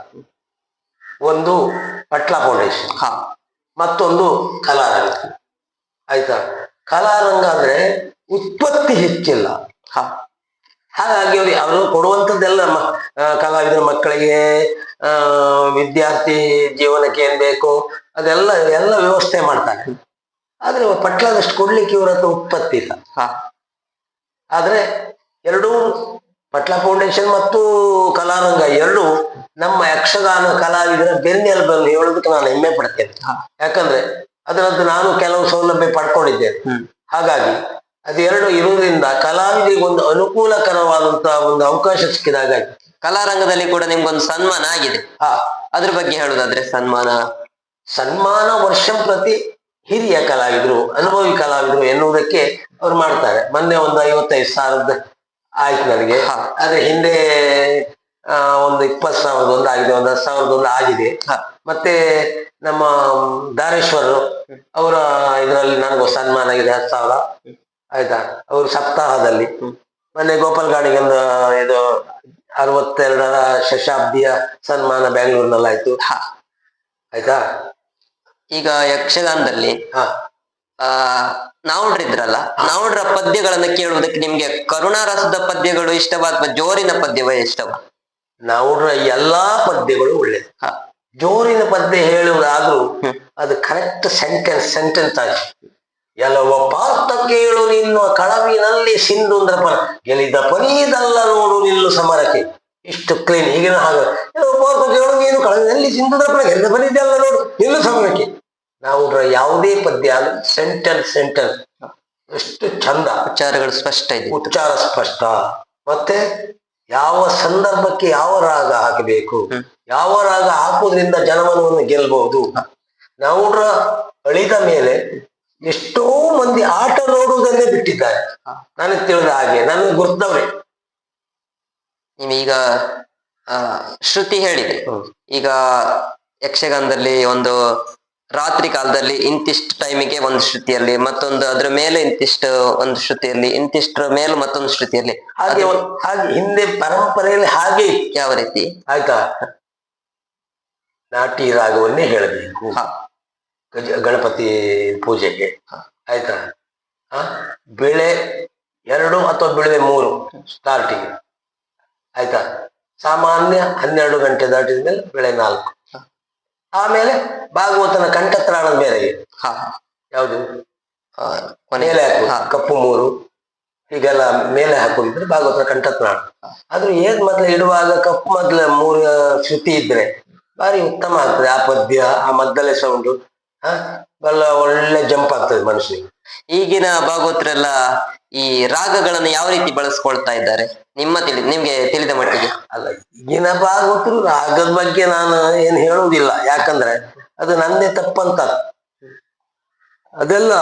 ಒಂದು ಪಟ್ಲ ಫೌಂಡೇಶನ್ ಹಾ. ಮತ್ತೊಂದು ಕಲಾರಂಗ. ಆಯ್ತಾ? ಕಲಾರಂಗ ಅಂದ್ರೆ ಉತ್ಪತ್ತಿ ಹೆಚ್ಚಿಲ್ಲ. ಹಾ. ಹಾಗಾಗಿ ಅವ್ರು ಅವರು ಕೊಡುವಂಥದ್ದೆಲ್ಲ ಮ- ಕಲಾವಿದರ ಮಕ್ಕಳಿಗೆ ವಿದ್ಯಾರ್ಥಿ ಜೀವನಕ್ಕೆ ಏನ್ ಬೇಕು ಅದೆಲ್ಲ ಎಲ್ಲ ವ್ಯವಸ್ಥೆ ಮಾಡ್ತಾರೆ. ಆದ್ರೆ ಪಟ್ಲಾದಷ್ಟು ಕೊಡ್ಲಿಕ್ಕೆ ಇವ್ರ ಹತ್ರ ಉತ್ಪತ್ತಿ ಇಲ್ಲ ಆದ್ರೆ ಎರಡೂ ಪಟ್ಲ ಫೌಂಡೇಶನ್ ಮತ್ತು ಕಲಾರಂಗ ಎರಡು ನಮ್ಮ ಯಕ್ಷಗಾನ ಕಲಾವಿದರ ಬೆನ್ನೆಲುಬನ್ನು ಹೇಳೋದಕ್ಕೆ ನಾನು ಹೆಮ್ಮೆ ಪಡ್ತೇನೆ. ಯಾಕಂದ್ರೆ ಅದರದ್ದು ನಾನು ಕೆಲವು ಸೌಲಭ್ಯ ಪಡ್ಕೊಂಡಿದ್ದೇನೆ. ಹಾಗಾಗಿ ಅದೆರಡು ಇರುವುದರಿಂದ ಕಲಾವಿದರಿಗೆ ಒಂದು ಅನುಕೂಲಕರವಾದಂತಹ ಒಂದು ಅವಕಾಶ ಸಿಕ್ಕಿದಾಗ ಕಲಾರಂಗದಲ್ಲಿ ಕೂಡ ನಿಮ್ಗೊಂದು ಸನ್ಮಾನ ಆಗಿದೆ. ಹಾ. ಅದ್ರ ಬಗ್ಗೆ ಹೇಳುದಾದ್ರೆ ಸನ್ಮಾನ. ಸನ್ಮಾನ ವರ್ಷ ಪ್ರತಿ ಹಿರಿಯ ಕಲಾವಿದರು ಅನುಭವಿ ಕಲಾವಿದರು ಎನ್ನುವುದಕ್ಕೆ ಅವ್ರು ಮಾಡ್ತಾರೆ. ಮೊನ್ನೆ ಒಂದು ಐವತ್ತೈದು ಸಾವಿರದ ಆಯ್ತು ನನಗೆ. ಹಾ. ಆದ್ರೆ ಹಿಂದೆ ಆ, ಒಂದು ಇಪ್ಪತ್ತು ಸಾವಿರದ ಒಂದು ಆಗಿದೆ ಒಂದು ಹತ್ತು ಸಾವಿರದ ಒಂದು ಆಗಿದೆ. ಹಾ. ಮತ್ತೆ ನಮ್ಮ ದಾರೇಶ್ವರರು ಅವರ ಇದರಲ್ಲಿ ನನಗೂ ಸನ್ಮಾನ ಆಗಿದೆ ಹತ್ತು ಸಾವಿರ. ಆಯ್ತಾ? ಅವರು ಸಪ್ತಾಹದಲ್ಲಿ. ಮೊನ್ನೆ ಗೋಪಾಲ್ ಗಾಡಿಗೆ ಒಂದು ಇದು ಅರವತ್ತೆರಡರ ಶಶಾಬ್ದಿಯ ಸನ್ಮಾನ ಬ್ಯಾಂಗ್ಳೂರ್ನಲ್ಲಿ ಆಯ್ತು ಆಯ್ತಾ? ಈಗ ಯಕ್ಷಗಾನದಲ್ಲಿ ನಾವುಡ್ರಿದ್ರಲ್ಲ? ನಾವುಡ್ರ ಪದ್ಯಗಳನ್ನ ಕೇಳುವುದಕ್ಕೆ ನಿಮ್ಗೆ ಕರುಣಾರಸದ ಪದ್ಯಗಳು ಇಷ್ಟವಾ ಅಥವಾ ಜೋರಿನ ಪದ್ಯವೇ ಇಷ್ಟವಾ? ನಾವುಡ್ರ ಎಲ್ಲಾ ಪದ್ಯಗಳು ಒಳ್ಳೇದು. ಹಾ. ಜೋರಿನ ಪದ್ಯ ಹೇಳುವುದಾದ್ರೂ ಅದು ಕರೆಕ್ಟ್ ಸೆಂಟೆನ್ಸ್ ಸೆಂಟೆನ್ಸ್ ಆಗಿ. ಎಲ್ಲವ ಪಾರ್ಥ ಕೇಳು ನಿನ್ನ ಕಳವಿನಲ್ಲಿ ಸಿಂಧುಂದ್ರ ಪರ. ಗೆಲಿದ ಪನೀದಲ್ಲ ನೋಡು ನಿಲ್ಲು ಸಮರಕ್ಕೆ. ಇಷ್ಟು ಕ್ಲೀನ್ ಈಗಿನ ಹಾಗೆ. ಎಲ್ಲವ ಪಾರ್ಥ ಕೇಳು ನೀನು ಕಳವಿನಲ್ಲಿ ಸಿಂಧುಂದ್ರ ಪರ. ಗೆಲಿದ ಪನೀದಲ್ಲ ನೋಡು ನಿಲ್ಲು ಸಮರಕ್ಕೆ. ನಾವು ಯಾವುದೇ ಪದ್ಯ ಸೆಂಟೆನ್ಸ್ ಸೆಂಟರ್ ಎಷ್ಟು ಚಂದ. ಉಚ್ಚಾರಗಳು ಸ್ಪಷ್ಟ ಇದೆ. ಉಚ್ಚಾರ ಸ್ಪಷ್ಟ. ಮತ್ತೆ ಯಾವ ಸಂದರ್ಭಕ್ಕೆ ಯಾವ ರಾಗ ಹಾಕಬೇಕು? ಯಾವ ರಾಗ ಹಾಕುವುದರಿಂದ ಜನಮನವನ್ನು ಗೆಲ್ಲಬಹುದು ನಾವು ಅಳಿದ ಮೇಲೆ ಎಷ್ಟೋ ಮಂದಿ ಆಟ ನೋಡುವುದನ್ನೇ ಬಿಟ್ಟಿದ್ದಾರೆ. ನನಗೆ ತಿಳಿದ ಹಾಗೆ ನನಗೆ ಗುರ್ತವ್ರೆ ನೀವೀಗ ಆ ಶ್ರುತಿ ಹೇಳಿದೆ. ಈಗ ಯಕ್ಷಗಾನದಲ್ಲಿ ಒಂದು ರಾತ್ರಿ ಕಾಲದಲ್ಲಿ ಇಂತಿಷ್ಟು ಟೈಮಿಗೆ ಒಂದು ಶ್ರುತಿಯಲ್ಲಿ ಮತ್ತೊಂದು ಅದ್ರ ಮೇಲೆ ಇಂತಿಷ್ಟು ಒಂದು ಶ್ರುತಿಯಲ್ಲಿ ಇಂತಿಷ್ಟರ ಮೇಲೆ ಮತ್ತೊಂದು ಶ್ರುತಿಯಲ್ಲಿ ಹಾಗೆ ಹಾಗೆ ಹಿಂದೆ ಪರಂಪರೆಯಲ್ಲಿ ಹಾಗೆ ಯಾವ ರೀತಿ? ಆಯ್ತಾ? ನಾಟಿ ರಾಗವನ್ನೇ ಹೇಳಬೇಕು. ಗಜ- ಗಣಪತಿ ಪೂಜೆಗೆ. ಆಯ್ತಾ? ಆ? ಬೆಳೆ ಎರಡು ಅಥವಾ ಬೆಳೆ ಮೂರು ಸ್ಟಾರ್ಟಿಂಗ್ ಆಯ್ತಾ? ಸಾಮಾನ್ಯ ಹನ್ನೆರಡು ಗಂಟೆ ದಾಟಿದ ಮೇಲೆ ಬೆಳೆ ನಾಲ್ಕು. ಆಮೇಲೆ ಭಾಗವತನ ಕಂಠತ್ರಾಣದ ಮೇರೆಗೆ ಹಾ. ಯಾವುದು? ಮೇಲೆ ಹಾಕುದು ಹಾ. ಕಪ್ಪು ಮೂರು. ಹೀಗೆಲ್ಲ ಮೇಲೆ ಹಾಕುದಿದ್ರೆ ಭಾಗವತನ ಕಂಠತ್ರಾಣ. ಆದ್ರೆ ಏನ್ ಮೊದ್ಲು ಇಡುವಾಗ ಕಪ್ಪು ಮೊದ್ಲ ಮೂರು ಶ್ರುತಿ ಇದ್ರೆ ಭಾರಿ ಉತ್ತಮ ಆಗ್ತದೆ. ಆ ಪದ್ಯ ಆ ಮದ್ದಲೆ ಸೌಂಡು ಆ ಎಲ್ಲ ಒಳ್ಳೆ ಜಂಪ್ ಆಗ್ತದೆ ಮನುಷ್ಯನಿಗೆ. ಈಗಿನ ಭಾಗವತರೆಲ್ಲ ಈ ರಾಗಗಳನ್ನು ಯಾವ ರೀತಿ ಬಳಸ್ಕೊಳ್ತಾ ಇದ್ದಾರೆ? ನಿಮ್ಮ ತಿಳಿ ನಿಮ್ಗೆ ತಿಳಿದ ಮಟ್ಟಿಗೆ. ಅಲ್ಲ ಈಗಿನ ಭಾಗವತರು ರಾಗದ ಬಗ್ಗೆ ನಾನು ಏನ್ ಹೇಳುವುದಿಲ್ಲ. ಯಾಕಂದ್ರೆ ಅದು ನನ್ನೇ ತಪ್ಪಂತ ಅದೆಲ್ಲ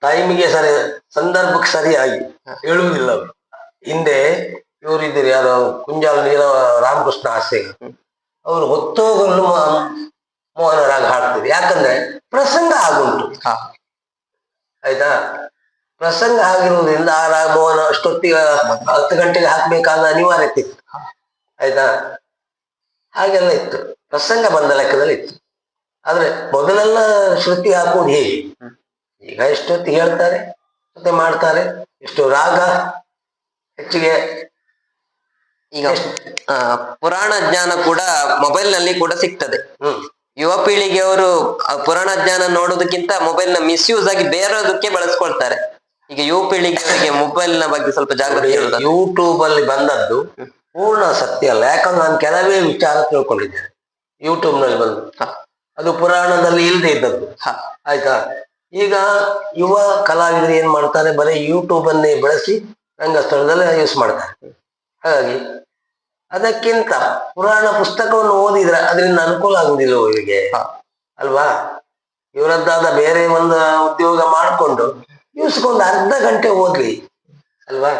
ಟೈಮಿಗೆ ಸರಿ ಸಂದರ್ಭಕ್ಕೆ ಸರಿಯಾಗಿ ಹೇಳುವುದಿಲ್ಲ ಅವರು ಹಿಂದೆ ಇವರಿದ್ದೀರಿ ಯಾರು ಕುಂಜಾಲ ನೀರ ರಾಮಕೃಷ್ಣ ಆಸೆ ಅವರು ಹೊತ್ತೋಗಲು ಮೋಹನ ರಾಗ ಹಾಡ್ತಿದ್ರು ಯಾಕಂದ್ರೆ ಪ್ರಸಂಗ ಆಗುಂಟು. ಆಯ್ತಾ? ಪ್ರಸಂಗ ಆಗಿರುವುದರಿಂದ ಆ ರಾಗ ಮೋಹನ ಅಷ್ಟೊತ್ತಿಗೆ ಹತ್ತು ಗಂಟೆಗೆ ಹಾಕ್ಬೇಕಾದ ಅನಿವಾರ್ಯತೆ ಇತ್ತು. ಆಯ್ತಾ? ಹಾಗೆಲ್ಲ ಇತ್ತು. ಪ್ರಸಂಗ ಬಂದ ಲೆಕ್ಕದಲ್ಲಿ ಇತ್ತು. ಆದ್ರೆ ಮೊದಲೆಲ್ಲ ಶ್ರುತಿ ಹಾಕುವುದು ಹೇಗೆ? ಈಗ ಎಷ್ಟೊತ್ತಿಗೆ ಹೇಳ್ತಾರೆ ಮತ್ತೆ ಮಾಡ್ತಾರೆ. ಎಷ್ಟು ರಾಗ ಹೆಚ್ಚಿಗೆ ಈಗ ಆ, ಪುರಾಣ ಜ್ಞಾನ ಕೂಡ ಮೊಬೈಲ್ನಲ್ಲಿ ಕೂಡ ಸಿಗ್ತದೆ. ಹ್ಮ್. ಯುವ ಪೀಳಿಗೆಯವರು ಪುರಾಣ ಜ್ಞಾನ ನೋಡೋದಕ್ಕಿಂತ ಮೊಬೈಲ್ನ ಮಿಸ್ಯೂಸ್ ಆಗಿ ಬೇರೆದಕ್ಕೆ ಬಳಸ್ಕೊಳ್ತಾರೆ. ಈಗ ಯುವ ಪೀಳಿಗೆ ಮೊಬೈಲ್ನ ಬಗ್ಗೆ ಸ್ವಲ್ಪ ಜಾಗೃತಿ ಯೂಟ್ಯೂಬ್ ಅಲ್ಲಿ ಬಂದದ್ದು ಪೂರ್ಣ ಸತ್ಯ ಅಲ್ಲ. ಯಾಕಂದ್ರೆ ನಾನು ಕೆಲವೇ ವಿಚಾರ ತಿಳ್ಕೊಂಡಿದ್ದೇನೆ ಯೂಟ್ಯೂಬ್ನಲ್ಲಿ ಬಂದು. ಅದು ಪುರಾಣದಲ್ಲಿ ಇಲ್ಲದೆ ಇದ್ದದ್ದು. ಆಯ್ತಾ? ಈಗ ಯುವ ಕಲಾವಿದರು ಏನ್ ಮಾಡ್ತಾರೆ? ಬರೀ ಯೂಟ್ಯೂಬ್ ಅನ್ನೇ ಬಳಸಿ ರಂಗಸ್ಥಳದಲ್ಲಿ ಯೂಸ್ ಮಾಡ್ತಾರೆ. ಹಾಗಾಗಿ ಅದಕ್ಕಿಂತ ಪುರಾಣ ಪುಸ್ತಕವನ್ನು ಓದಿದ್ರೆ ಅದರಿಂದ ಅನುಕೂಲ ಆಗುದಿಲ್ಲ ಇವರಿಗೆ. ಅಲ್ವಾ? ಇವರದ್ದಾದ ಬೇರೆ ಒಂದು ಉದ್ಯೋಗ ಮಾಡಿಕೊಂಡು ಇವ್ಸ್ಕೊಂದು ಅರ್ಧ ಗಂಟೆ ಓದ್ಲಿ. ಅಲ್ವಾ?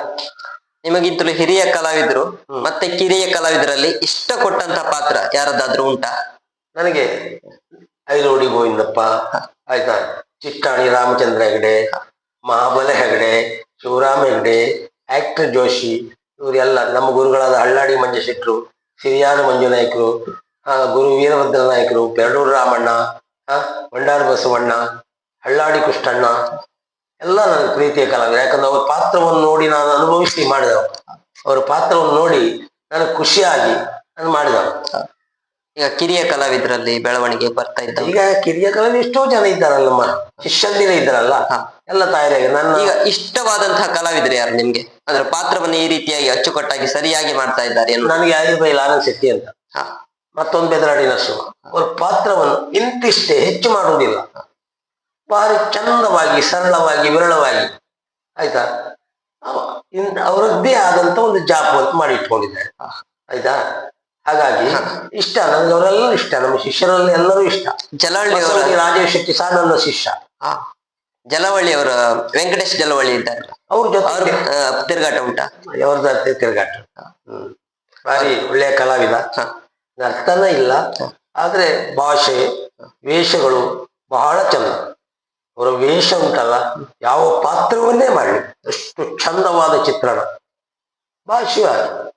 ನಿಮಗಿಂತಲೂ ಹಿರಿಯ ಕಲಾವಿದರು ಮತ್ತೆ ಕಿರಿಯ ಕಲಾವಿದರಲ್ಲಿ ಇಷ್ಟ ಕೊಟ್ಟಂತ ಪಾತ್ರ ಯಾರದಾದ್ರೂ ಉಂಟಾ? ನನಗೆ ಐರೋಡಿ ಗೋವಿಂದಪ್ಪ ಆಯ್ತಾ? ಚಿಟ್ಟಾಣಿ ರಾಮಚಂದ್ರ ಹೆಗಡೆ ಮಹಾಬಲ ಹೆಗಡೆ ಶಿವರಾಮ ಹೆಗಡೆ ಆಕ್ಟರ್ ಜೋಶಿ ಇವರೆಲ್ಲ ನಮ್ಮ ಗುರುಗಳಾದ ಹಳ್ಳಾಡಿ ಮಂಜಶೆಟ್ರು ಸಿರಿಯಾನ ಮಂಜು ನಾಯ್ಕರು ಗುರು ವೀರಭದ್ರ ನಾಯಕರು ಪೆರಡೂರು ರಾಮಣ್ಣ ಆ, ಭಂಡಾರ ಬಸವಣ್ಣ ಹಳ್ಳಾಡಿ ಕೃಷ್ಣಣ್ಣ ಎಲ್ಲ ನನ್ನ ಪ್ರೀತಿಯ ಕಲಾವಿದ ಯಾಕಂದ್ರೆ ಅವ್ರ ಪಾತ್ರವನ್ನು ನೋಡಿ ನಾನು ಅನುಭವಿಸಿ ಮಾಡಿದವ ಅವರ ಪಾತ್ರವನ್ನು ನೋಡಿ ನನಗೆ ಖುಷಿಯಾಗಿ ನಾನು ಮಾಡಿದವ ಈಗ ಕಿರಿಯ ಕಲಾವಿದರಲ್ಲಿ ಬೆಳವಣಿಗೆ ಬರ್ತಾ ಇದ್ದ ಈಗ ಕಿರಿಯ ಕಲಾವಿದ ಎಷ್ಟೋ ಜನ ಇದ್ದಾರಲ್ಲ ನಮ್ಮ ಶಿಷ್ಯಂದಿರ ಇದ್ದಾರಲ್ಲ. ಎಲ್ಲ ತಾಯಿರಾಗಿ ನನ್ನ ಈಗ ಇಷ್ಟವಾದಂತಹ ಕಲಾವಿದರು ಯಾರು ನಿಮ್ಗೆ? ಅಂದ್ರೆ ಪಾತ್ರವನ್ನು ಈ ರೀತಿಯಾಗಿ ಅಚ್ಚುಕಟ್ಟಾಗಿ ಸರಿಯಾಗಿ ಮಾಡ್ತಾ ಇದ್ದಾರೆ ನನಗೆ ನನಗೆ ಬೈ ಆನಂದ್ ಶೆಟ್ಟಿ ಅಂತ. ಮತ್ತೊಂದು ಬೆದರಾಡಿ ನರಸಿಂಹ ಅವ್ರ ಪಾತ್ರವನ್ನು ಇಂತಿಷ್ಟೇ ಹೆಚ್ಚು ಮಾಡುವುದಿಲ್ಲ. ಭಾರಿ ಚಂದವಾಗಿ ಸರಳವಾಗಿ ವಿರಳವಾಗಿ ಆಯ್ತಾ? ಅವರದ್ದೇ ಆದಂತ ಒಂದು ಜಾಪ್ ಅಂತ ಮಾಡಿ ಇಟ್ಕೊಂಡಿದ್ದಾರೆ ಆಯ್ತಾ? ಹಾಗಾಗಿ ಇಷ್ಟ ನನಗೆ ಇಷ್ಟ ನಮ್ಮ ಶಿಷ್ಯರಲ್ಲಿ ಎಲ್ಲರೂ ಇಷ್ಟ. ಜಲವಳ್ಳಿ ಅವರ ರಾಜೇಶ್ ಶೆಟ್ಟಿ ಸಹ ನನ್ನ ಶಿಷ್ಯ. ಜಲವಳ್ಳಿ ಅವರ ವೆಂಕಟೇಶ್ ಜಲವಳ್ಳಿ ಇದ್ದಾರೆ ಅವ್ರ ಜೊತೆ ತಿರುಗಾಟ ಉಂಟಾ? ಅವ್ರದ್ದು ತಿರುಗಾಟ. ಹ್ಮ್. ಭಾರಿ ಒಳ್ಳೆಯ ಕಲಾವಿದ. ನರ್ತನ ಇಲ್ಲ. ಆದ್ರೆ ಭಾಷೆ ವೇಷಗಳು ಬಹಳ ಚಂದ. ಅವರ ವೇಷ ಉಂಟಲ್ಲ ಯಾವ ಪಾತ್ರವನ್ನೇ ಮಾಡಲಿ. ಅಷ್ಟು ಚಂದವಾದ ಚಿತ್ರಣ. ಭಾಷೆಯಾಗಿ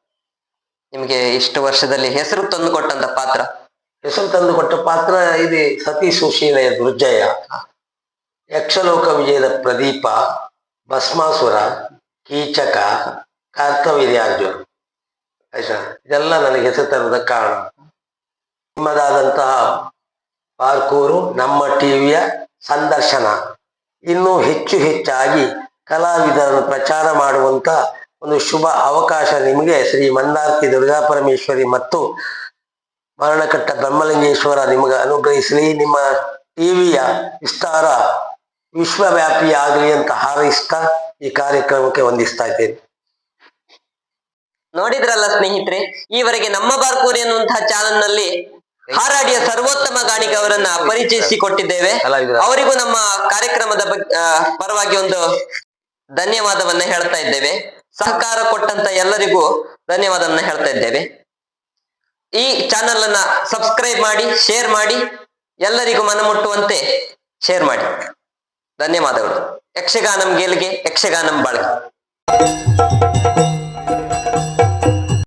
ನಿಮ್ಗೆ ಇಷ್ಟು ವರ್ಷದಲ್ಲಿ ಹೆಸರು ತಂದು ಕೊಟ್ಟಂತ ಪಾತ್ರ? ಹೆಸರು ತಂದು ಕೊಟ್ಟ ಪಾತ್ರ ಇದೆ ಸತಿ ಸುಶೀಲೆಯ ದುರ್ಜಯ. ಯಕ್ಷಲೋಕ ವಿಜಯದ ಪ್ರದೀಪ ಭಸ್ಮಾಸುರ ಕೀಚಕ ಕಾರ್ಕವೀರ್ಯಾರ್ಜುನ ಆಯ್ತಾ? ಇದೆಲ್ಲ ನನಗೆ ಹೆಸರು ತರದ ಕಾರಣ. ನಿಮ್ಮದಾದಂತಹ ಪಾರ್ಕೂರು, ನಮ್ಮ ಟಿವಿಯ ಸಂದರ್ಶನ. ಇನ್ನೂ ಹೆಚ್ಚು ಹೆಚ್ಚಾಗಿ ಕಲಾವಿದರನ್ನು ಪ್ರಚಾರ ಮಾಡುವಂತ ಒಂದು ಶುಭ ಅವಕಾಶ ನಿಮಗೆ ಶ್ರೀ ಮಂದಾರ್ತಿ ದುರ್ಗಾ ಪರಮೇಶ್ವರಿ ಮತ್ತು ಮರಣಕಟ್ಟ ಬ್ರಹ್ಮಲಿಂಗೇಶ್ವರ ನಿಮಗೆ ಅನುಗ್ರಹಿಸಲಿ. ನಿಮ್ಮ ಟಿವಿಯ ವಿಸ್ತಾರ ವಿಶ್ವವ್ಯಾಪಿ ಆಗಲಿ ಅಂತ ಹಾರೈಸ್ತಾ ಈ ಕಾರ್ಯಕ್ರಮಕ್ಕೆ ವಂದಿಸ್ತಾ ಇದ್ದೇನೆ. ನೋಡಿದ್ರಲ್ಲ ಸ್ನೇಹಿತರೆ ಈವರೆಗೆ ನಮ್ಮ ಬಾರ್ಕೂರಿ ಅನ್ನುವಂತಹ ಚಾನಲ್ನಲ್ಲಿ ಹಾರಾಡಿಯ ಸರ್ವೋತ್ತಮ ಗಾಣಿಗ ಅವರನ್ನ ಪರಿಚಯಿಸಿ ಕೊಟ್ಟಿದ್ದೇವೆ. ಕಲಾವಿದರು. ಅವರಿಗೂ ನಮ್ಮ ಕಾರ್ಯಕ್ರಮದ ಬಗ್ಗೆ ಪರವಾಗಿ ಒಂದು ಧನ್ಯವಾದವನ್ನ ಹೇಳ್ತಾ ಇದ್ದೇವೆ. ಸಹಕಾರ ಕೊಟ್ಟಂತ ಎಲ್ಲರಿಗೂ ಧನ್ಯವಾದವನ್ನ ಹೇಳ್ತಾ ಇದ್ದೇವೆ. ಈ ಚಾನೆಲ್ ಅನ್ನ ಸಬ್ಸ್ಕ್ರೈಬ್ ಮಾಡಿ ಶೇರ್ ಮಾಡಿ, ಎಲ್ಲರಿಗೂ ಮನಮುಟ್ಟುವಂತೆ ಶೇರ್ ಮಾಡಿ. ಧನ್ಯವಾದಗಳು. ಯಕ್ಷಗಾನಂ ಗೆಲ್ಗೆ ಯಕ್ಷಗಾನಂ ಬಾಳ್ಗೆ.